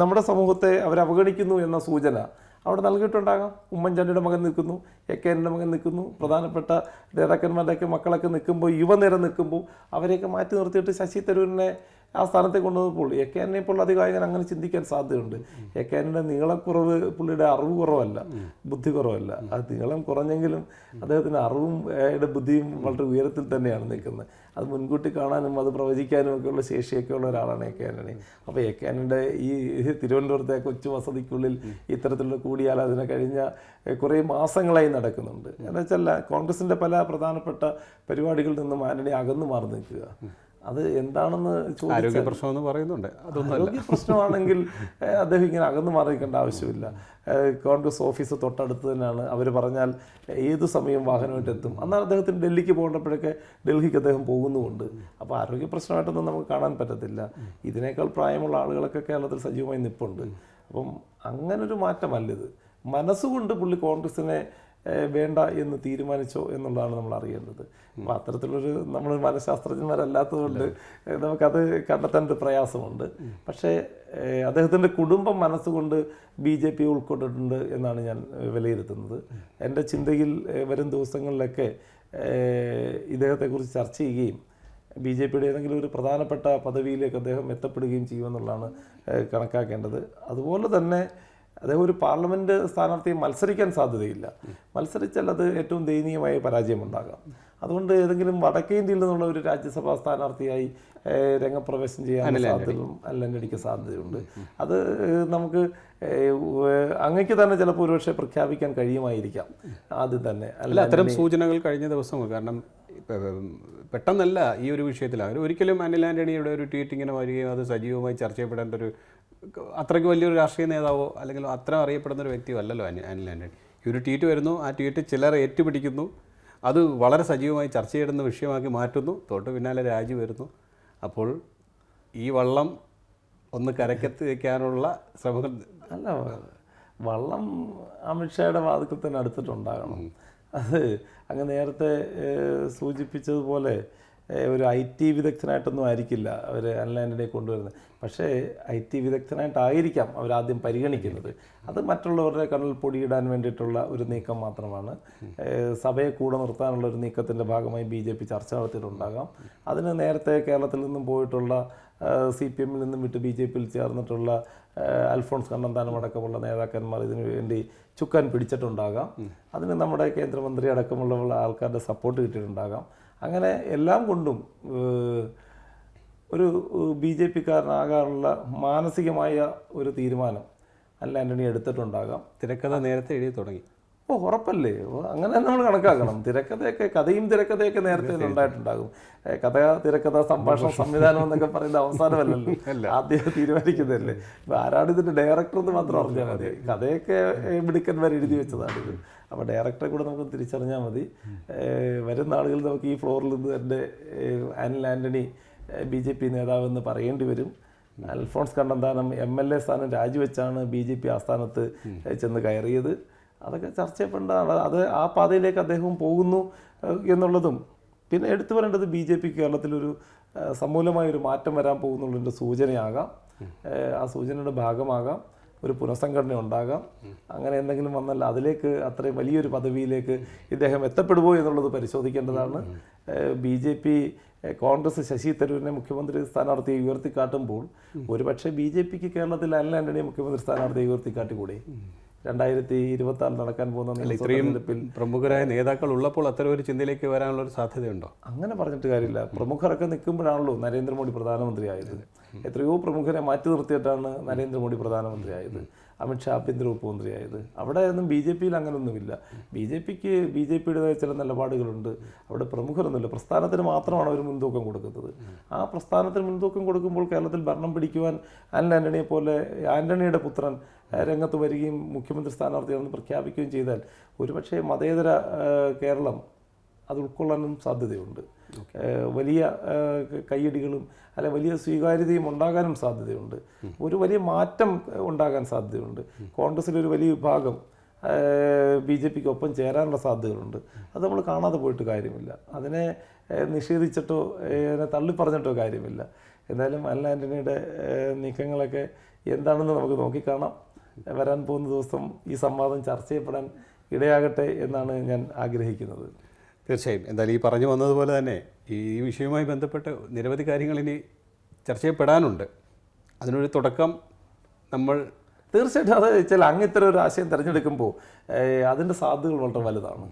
നമ്മുടെ സമൂഹത്തെ അവരവഗണിക്കുന്നു എന്ന സൂചന അവിടെ നൽകിയിട്ടുണ്ടാകാം. ഉമ്മൻചാണ്ടിയുടെ മകൻ നിൽക്കുന്നു എ കെ എന്റെ മകൻ നിൽക്കുന്നു പ്രധാനപ്പെട്ട നേതാക്കന്മാരുടെയൊക്കെ മക്കളൊക്കെ നിൽക്കുമ്പോൾ യുവനിര നിൽക്കുമ്പോൾ അവരെയൊക്കെ മാറ്റി നിർത്തിയിട്ട് ശശി തരൂരിനെ ആ സ്ഥാനത്തെ കൊണ്ടുവന്ന പുള്ളി. എ കെ എന്നെ ഇപ്പോൾ അധികായകൻ അങ്ങനെ ചിന്തിക്കാൻ സാധ്യതയുണ്ട്. എ കെ എന്റെ നീളക്കുറവ് പുള്ളിയുടെ അറിവ് കുറവല്ല ബുദ്ധി കുറവല്ല. ആ നീളം കുറഞ്ഞെങ്കിലും അദ്ദേഹത്തിന് അറിവും അയാളുടെ ബുദ്ധിയും വളരെ ഉയരത്തിൽ തന്നെയാണ് നിൽക്കുന്നത്. അത് മുൻകൂട്ടി കാണാനും അത് പ്രവചിക്കാനും ഒക്കെ ഉള്ള ശേഷിയൊക്കെ ഉള്ള ഒരാളാണ് എ കെ ആനണി അപ്പോൾ എ കെ ആന്റണിയുടെ ഈ തിരുവനന്തപുരത്തെ കൊച്ചു വസതിക്കുള്ളിൽ ഇത്തരത്തിലുള്ള കൂടിയാലോചന കഴിഞ്ഞ കുറേ മാസങ്ങളായി നടക്കുന്നുണ്ട്. എന്നുവെച്ചല്ല കോൺഗ്രസിന്റെ പല പ്രധാനപ്പെട്ട പരിപാടികളിൽ നിന്നും ആനണി അകന്നു മാറി നിൽക്കുക. അത് എന്താണെന്ന് ആരോഗ്യ പ്രശ്നമെന്ന് പറയുന്നുണ്ട്. ആരോഗ്യ പ്രശ്നമാണെങ്കിൽ അദ്ദേഹം ഇങ്ങനെ അകന്നു മാറിക്കേണ്ട ആവശ്യമില്ല. കോൺഗ്രസ് ഓഫീസ് തൊട്ടടുത്ത് തന്നെയാണ്. അവർ പറഞ്ഞാൽ ഏത് സമയം വാഹനമായിട്ട് എത്തും. എന്നാൽ അദ്ദേഹത്തിന് ഡൽഹിക്ക് പോകേണ്ടപ്പോഴൊക്കെ ഡൽഹിക്ക് അദ്ദേഹം പോകുന്നുമുണ്ട്. അപ്പോൾ ആരോഗ്യ പ്രശ്നമായിട്ടൊന്നും നമുക്ക് കാണാൻ പറ്റത്തില്ല. ഇതിനേക്കാൾ പ്രായമുള്ള ആളുകളൊക്കെ കേരളത്തിൽ സജീവമായി നിപ്പുണ്ട്. അപ്പം അങ്ങനൊരു മാറ്റമല്ലിത്. മനസ്സുകൊണ്ട് പുള്ളി കോൺഗ്രസിനെ വേണ്ട എന്ന് തീരുമാനിച്ചോ എന്നുള്ളതാണ് നമ്മൾ അറിയേണ്ടത്. അപ്പോൾ അത്തരത്തിലൊരു നമ്മൾ മനഃശാസ്ത്രജ്ഞന്മാരല്ലാത്തതുകൊണ്ട് നമുക്കത് കണ്ടെത്താൻ ഒരു പ്രയാസമുണ്ട്. പക്ഷേ അദ്ദേഹത്തിന്റെ കുടുംബം മനസ്സുകൊണ്ട് ബി ജെ പി ഉൾക്കൊണ്ടിട്ടുണ്ട് എന്നാണ് ഞാൻ വിലയിരുത്തുന്നത്. എന്റെ ചിന്തയിൽ വരും ദിവസങ്ങളിലൊക്കെ ഇദ്ദേഹത്തെക്കുറിച്ച് ചർച്ച ചെയ്യുകയും ബി ജെ പിയുടെ ഏതെങ്കിലും ഒരു പ്രധാനപ്പെട്ട പദവിയിലേക്ക് അദ്ദേഹം എത്തപ്പെടുകയും ചെയ്യുമെന്നുള്ളതാണ് കണക്കാക്കേണ്ടത്. അതുപോലെ തന്നെ അദ്ദേഹം ഒരു പാർലമെന്റ് സ്ഥാനാർത്ഥിയെ മത്സരിക്കാൻ സാധ്യതയില്ല. മത്സരിച്ചാൽ അത് ഏറ്റവും ദയനീയമായ പരാജയമുണ്ടാകാം. അതുകൊണ്ട് ഏതെങ്കിലും വടക്കേ ഇന്ത്യയിൽ നിന്നുള്ള ഒരു രാജ്യസഭാ സ്ഥാനാർത്ഥിയായി രംഗപ്രവേശം ചെയ്യാൻ സാധ്യതയും അല്ലടിക്ക് സാധ്യതയുണ്ട്. അത് നമുക്ക് അങ്ങക്ക് തന്നെ ചിലപ്പോൾ ഒരുപക്ഷെ പ്രഖ്യാപിക്കാൻ കഴിയുമായിരിക്കാം. ആദ്യം തന്നെ. അല്ല അത്തരം സൂചനകൾ കഴിഞ്ഞ ദിവസം കാരണം പെട്ടെന്നല്ല ഈ ഒരു വിഷയത്തിൽ. അവർ ഒരിക്കലും അനിൽ ആന്റണിയുടെ ഒരു ട്വീറ്റ് ഇങ്ങനെ വരികയും അത് സജീവമായി ചർച്ച ചെയ്യപ്പെടേണ്ട ഒരു അത്രയ്ക്ക് വലിയൊരു രാഷ്ട്രീയ നേതാവോ അല്ലെങ്കിൽ അത്ര അറിയപ്പെടുന്ന ഒരു വ്യക്തിയോ അല്ലല്ലോ അനി അനിൽ ആന്റണി ഈ ഒരു ട്വീറ്റ് വരുന്നു ആ ട്വീറ്റ് ചിലർ ഏറ്റുപിടിക്കുന്നു. അത് വളരെ സജീവമായി ചർച്ച ചെയ്യുന്ന വിഷയമാക്കി മാറ്റുന്നു തൊട്ട് പിന്നാലെ രാജി വരുന്നു. അപ്പോൾ ഈ വള്ളം ഒന്ന് കരക്കത്ത് വയ്ക്കാനുള്ള ശ്രമങ്ങൾ അല്ല വള്ളം അമിത്ഷായുടെ വാതുക്കൽ തന്നെ അടുത്തിട്ടുണ്ടാകണം. അത് അങ്ങ് നേരത്തെ സൂചിപ്പിച്ചതുപോലെ ഒരു ഐ ടി വിദഗ്ധനായിട്ടൊന്നും ആയിരിക്കില്ല അവർ അനിൽ കൊണ്ടുവരുന്നത്. പക്ഷേ ഐ ടി വിദഗ്ധനായിട്ടായിരിക്കാം അവരാദ്യം പരിഗണിക്കുന്നത്. അത് മറ്റുള്ളവരുടെ കണ്ണിൽ പൊടിയിടാൻ വേണ്ടിയിട്ടുള്ള ഒരു നീക്കം മാത്രമാണ്. സഭയെ കൂടെ നിർത്താനുള്ള ഒരു നീക്കത്തിന്റെ ഭാഗമായി ബി ജെ പി ചർച്ച നടത്തിയിട്ടുണ്ടാകാം. അതിന് നേരത്തെ കേരളത്തിൽ നിന്നും പോയിട്ടുള്ള സി പി എമ്മിൽ നിന്നും വിട്ട് ബി ജെ പിയിൽ ചേർന്നിട്ടുള്ള അൽഫോൺസ് കണ്ണന്താനം അടക്കമുള്ള നേതാക്കന്മാർ ഇതിനു വേണ്ടി ചുക്കാൻ പിടിച്ചിട്ടുണ്ടാകാം. അതിന് നമ്മുടെ കേന്ദ്രമന്ത്രി അടക്കമുള്ള ആൾക്കാരുടെ സപ്പോർട്ട് കിട്ടിയിട്ടുണ്ടാകാം. അങ്ങനെ എല്ലാം കൊണ്ടും ഒരു ബി ജെ പിക്കാരനാകാനുള്ള മാനസികമായ ഒരു തീരുമാനം അല്ല ആന്റണി എടുത്തിട്ടുണ്ടാകാം. തിരക്കഥ നേരത്തെ എഴുതി തുടങ്ങി. ഓ ഉറപ്പല്ലേ? അങ്ങനെ തന്നെ നമ്മൾ കണക്കാക്കണം. തിരക്കഥയൊക്കെ കഥയും തിരക്കഥയൊക്കെ നേരത്തെ ഉണ്ടായിട്ടുണ്ടാകും. കഥ തിരക്കഥ സംഭാഷണം സംവിധാനം എന്നൊക്കെ പറയുന്ന അവസാനമല്ലല്ലോ? ആദ്യം തീരുമാനിക്കുന്നതല്ലേ? ഇപ്പൊ ആരാണ് ഇതിന്റെ ഡയറക്ടർ എന്ന് മാത്രം അറിഞ്ഞാൽ മതി. കഥയൊക്കെ മിടുക്കന്മാർ എഴുതി വെച്ചതാണ് ഇത്. അപ്പോൾ ഡയറക്ടറെ കൂടെ നമുക്ക് തിരിച്ചറിഞ്ഞാൽ മതി. വരുന്ന ആളുകൾ നമുക്ക് ഈ ഫ്ലോറിൽ നിന്ന് ഏ, Anil Antony B J P നേതാവെന്ന് പറയേണ്ടി വരും. Alphons Kannanthanam M L A സ്ഥാനം രാജിവെച്ചാണ് ബി ജെ പി ആസ്ഥാനത്ത് ചെന്ന് കയറിയത്. അതൊക്കെ ചർച്ച ചെയ്യപ്പെടേണ്ടതാണ്. അത് ആ പാതയിലേക്ക് അദ്ദേഹം പോകുന്നു എന്നുള്ളതും. പിന്നെ എടുത്തു പറയേണ്ടത് ബി ജെ പി കേരളത്തിലൊരു സമൂലമായൊരു മാറ്റം വരാൻ പോകുന്നുള്ളതിന്റെ സൂചനയാകാം. ആ സൂചനയുടെ ഭാഗമാകാം. ഒരു പുനഃസംഘടന ഉണ്ടാകാം. അങ്ങനെ എന്തെങ്കിലും വന്നാൽ അതിലേക്ക് അത്രയും വലിയൊരു പദവിയിലേക്ക് ഇദ്ദേഹം എത്തപ്പെടുമോ എന്നുള്ളത് പരിശോധിക്കേണ്ടതാണ്. B J P Congress Shashi തരൂരിനെ മുഖ്യമന്ത്രി സ്ഥാനാർത്ഥിയെ ഉയർത്തിക്കാട്ടുമ്പോൾ ഒരുപക്ഷെ ബി ജെ പിക്ക് കേരളത്തിൽ അല്ല ആന്റണിയെ മുഖ്യമന്ത്രി സ്ഥാനാർത്ഥിയെ ഉയർത്തിക്കാട്ടിക്കൂടെ? രണ്ടായിരത്തി ഇരുപത്തി ആറിൽ നടക്കാൻ പോകുന്ന ഇത്രയും തെരഞ്ഞെടുപ്പിൽ പ്രമുഖരായ നേതാക്കൾ ഉള്ളപ്പോൾ അത്തരം ഒരു ചിന്തയിലേക്ക് വരാനുള്ള ഒരു സാധ്യതയുണ്ടോ? അങ്ങനെ പറഞ്ഞിട്ട് കാര്യമില്ല. പ്രമുഖരൊക്കെ നിൽക്കുമ്പോഴാണല്ലോ നരേന്ദ്രമോദി പ്രധാനമന്ത്രിയായത്. എത്രയോ പ്രമുഖരെ മാറ്റി നിർത്തിയിട്ടാണ് നരേന്ദ്രമോദി പ്രധാനമന്ത്രിയായത്. അമിത്ഷാ ആഭ്യന്തര ഉപമന്ത്രിയായത്. അവിടെ ഒന്നും ബി ജെ പിയിൽ അങ്ങനെയൊന്നുമില്ല ബി ജെ പിക്ക് ബി ജെ പിയുടേതായ ചില നിലപാടുകളുണ്ട്. അവിടെ പ്രമുഖരൊന്നുമില്ല. പ്രസ്ഥാനത്തിന് മാത്രമാണ് അവർ മുൻതൂക്കം കൊടുക്കുന്നത്. ആ പ്രസ്ഥാനത്തിന് മുൻതൂക്കം കൊടുക്കുമ്പോൾ കേരളത്തിൽ ഭരണം പിടിക്കുവാൻ അനിൽ ആന്റണിയെ പോലെ ആന്റണിയുടെ പുത്രൻ രംഗത്ത് വരികയും മുഖ്യമന്ത്രി സ്ഥാനാർത്ഥിയാണെന്ന് പ്രഖ്യാപിക്കുകയും ചെയ്താൽ ഒരുപക്ഷെ മതേതര കേരളം അത് ഉൾക്കൊള്ളാനും സാധ്യതയുണ്ട്. വലിയ കയ്യടികളും അല്ലെ വലിയ സ്വീകാര്യതയും ഉണ്ടാകാനും സാധ്യതയുണ്ട്. ഒരു വലിയ മാറ്റം ഉണ്ടാകാൻ സാധ്യതയുണ്ട്. കോൺഗ്രസിലൊരു വലിയ വിഭാഗം ബി ജെ പിക്ക് ഒപ്പം ചേരാനുള്ള സാധ്യതകളുണ്ട്. അത് നമ്മൾ കാണാതെ പോയിട്ട് കാര്യമില്ല. അതിനെ നിഷേധിച്ചിട്ടോ അതിനെ തള്ളിപ്പറഞ്ഞിട്ടോ കാര്യമില്ല. എന്തായാലും അല്ല ആന്റണിയുടെ നീക്കങ്ങളൊക്കെ എന്താണെന്ന് നമുക്ക് നോക്കിക്കാണാം. വരാൻ പോകുന്ന ദിവസം ഈ സംവാദം ചർച്ച ചെയ്യപ്പെടാൻ ഇടയാകട്ടെ എന്നാണ് ഞാൻ ആഗ്രഹിക്കുന്നത്. തീർച്ചയായും. എന്തായാലും ഈ പറഞ്ഞു വന്നതുപോലെ തന്നെ ഈ വിഷയവുമായി ബന്ധപ്പെട്ട് നിരവധി കാര്യങ്ങൾ ഇനി ചർച്ച ചെയ്യപ്പെടാനുണ്ട്. അതിനൊരു തുടക്കം നമ്മൾ തീർച്ചയായിട്ടും അത് ചില അങ്ങ് ഇത്തരം ഒരു ആശയം തിരഞ്ഞെടുക്കുമ്പോൾ അതിന്റെ സാധ്യതകൾ വളരെ വലുതാണ്.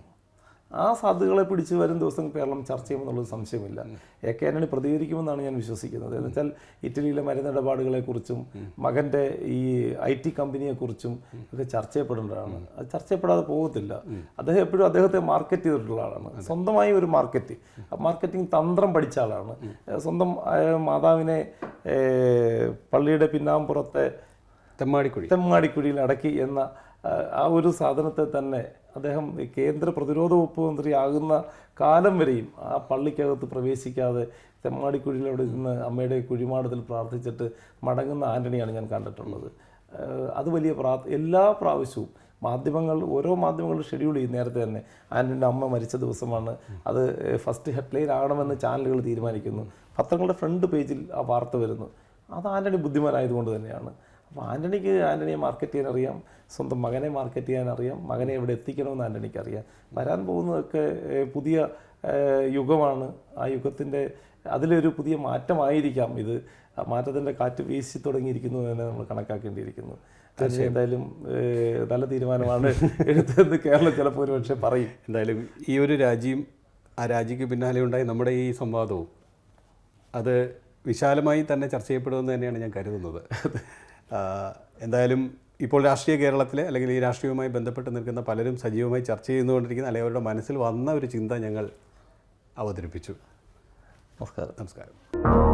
ആ സാധ്യതകളെ പിടിച്ച് വരും ദിവസം കേരളം ചർച്ച ചെയ്യുമെന്നുള്ളത് സംശയമില്ല. എ കെ ആന്റണി പ്രതികരിക്കുമെന്നാണ് ഞാൻ വിശ്വസിക്കുന്നത്. എന്ന് വെച്ചാൽ ഇറ്റലിയിലെ മരുന്ന് ഇടപാടുകളെക്കുറിച്ചും മകന്റെ ഈ ഐ ടി കമ്പനിയെക്കുറിച്ചും ഒക്കെ ചർച്ച ചെയ്യപ്പെടേണ്ടതാണ്. അത് ചർച്ച ചെയ്യപ്പെടാതെ പോകത്തില്ല. അദ്ദേഹം എപ്പോഴും അദ്ദേഹത്തെ മാർക്കറ്റ് ചെയ്തിട്ടുള്ള ആളാണ്. സ്വന്തമായി ഒരു മാർക്കറ്റ്. മാർക്കറ്റിംഗ് തന്ത്രം പഠിച്ച ആളാണ്. സ്വന്തം മാതാവിനെ പള്ളിയുടെ പിന്നാമ്പുറത്തെ തെമ്മാടിക്കുഴി. തെമ്മാടിക്കുഴിയിൽ അടക്കി എന്ന ആ ഒരു സാധനത്തെ തന്നെ അദ്ദേഹം കേന്ദ്ര പ്രതിരോധ വകുപ്പ് മന്ത്രിയാകുന്ന കാലം വരെയും ആ പള്ളിക്കകത്ത് പ്രവേശിക്കാതെ തെമ്മാടിക്കുഴിയിൽ അവിടെ ഇരുന്ന് അമ്മയുടെ കുഴിമാടത്തിൽ പ്രാർത്ഥിച്ചിട്ട് മടങ്ങുന്ന ആന്റണിയാണ് ഞാൻ കണ്ടിട്ടുള്ളത്. അത് വലിയ പ്രാ എല്ലാ പ്രാവശ്യവും മാധ്യമങ്ങൾ ഓരോ മാധ്യമങ്ങളും ഷെഡ്യൂൾ ചെയ്യും. നേരത്തെ തന്നെ ആന്റണിന്റെ അമ്മ മരിച്ച ദിവസമാണ്. അത് ഫസ്റ്റ് ഹെഡ്ലൈൻ ആകണമെന്ന് ചാനലുകൾ തീരുമാനിക്കുന്നു. പത്രങ്ങളുടെ ഫ്രണ്ട് പേജിൽ ആ വാർത്ത വരുന്നു. അത് ആന്റണി ബുദ്ധിമാനായതുകൊണ്ട് തന്നെയാണ്. അപ്പോൾ ആന്റണിക്ക് ആന്റണിയെ മാർക്കറ്റ് ചെയ്യാൻ അറിയാം സ്വന്തം മകനെ മാർക്കറ്റ് ചെയ്യാൻ അറിയാം മകനെ എവിടെ എത്തിക്കണമെന്ന് ആന്റണിക്ക് അറിയാം. വരാൻ പോകുന്നതൊക്കെ പുതിയ യുഗമാണ്. ആ യുഗത്തിന്റെ അതിലൊരു പുതിയ മാറ്റമായിരിക്കാം ഇത്. ആ മാറ്റത്തിന്റെ കാറ്റ് വീശി തുടങ്ങിയിരിക്കുന്നു എന്ന് നമ്മൾ കണക്കാക്കേണ്ടിയിരിക്കുന്നു. അതിന് എന്തായാലും നല്ല തീരുമാനമാണ് എടുത്തതെന്ന് കേരളം ചിലപ്പോൾ ഒരു പക്ഷേ പറയും. എന്തായാലും ഈ ഒരു രാജ്യം ആ രാജിക്ക് പിന്നാലെ ഉണ്ടായി നമ്മുടെ ഈ സംവാദവും അത് വിശാലമായി തന്നെ ചർച്ച ചെയ്യപ്പെടുമെന്ന് തന്നെയാണ് ഞാൻ കരുതുന്നത്. എന്തായാലും ഇപ്പോൾ രാഷ്ട്രീയ കേരളത്തിലെ അല്ലെങ്കിൽ ഈ രാഷ്ട്രീയവുമായി ബന്ധപ്പെട്ട് നിൽക്കുന്ന പലരും സജീവമായി ചർച്ച ചെയ്തുകൊണ്ടിരിക്കുന്ന അല്ലെങ്കിൽ അവരുടെ മനസ്സിൽ വന്ന ഒരു ചിന്ത ഞങ്ങൾ അവതരിപ്പിച്ചു. നമസ്കാരം. നമസ്കാരം.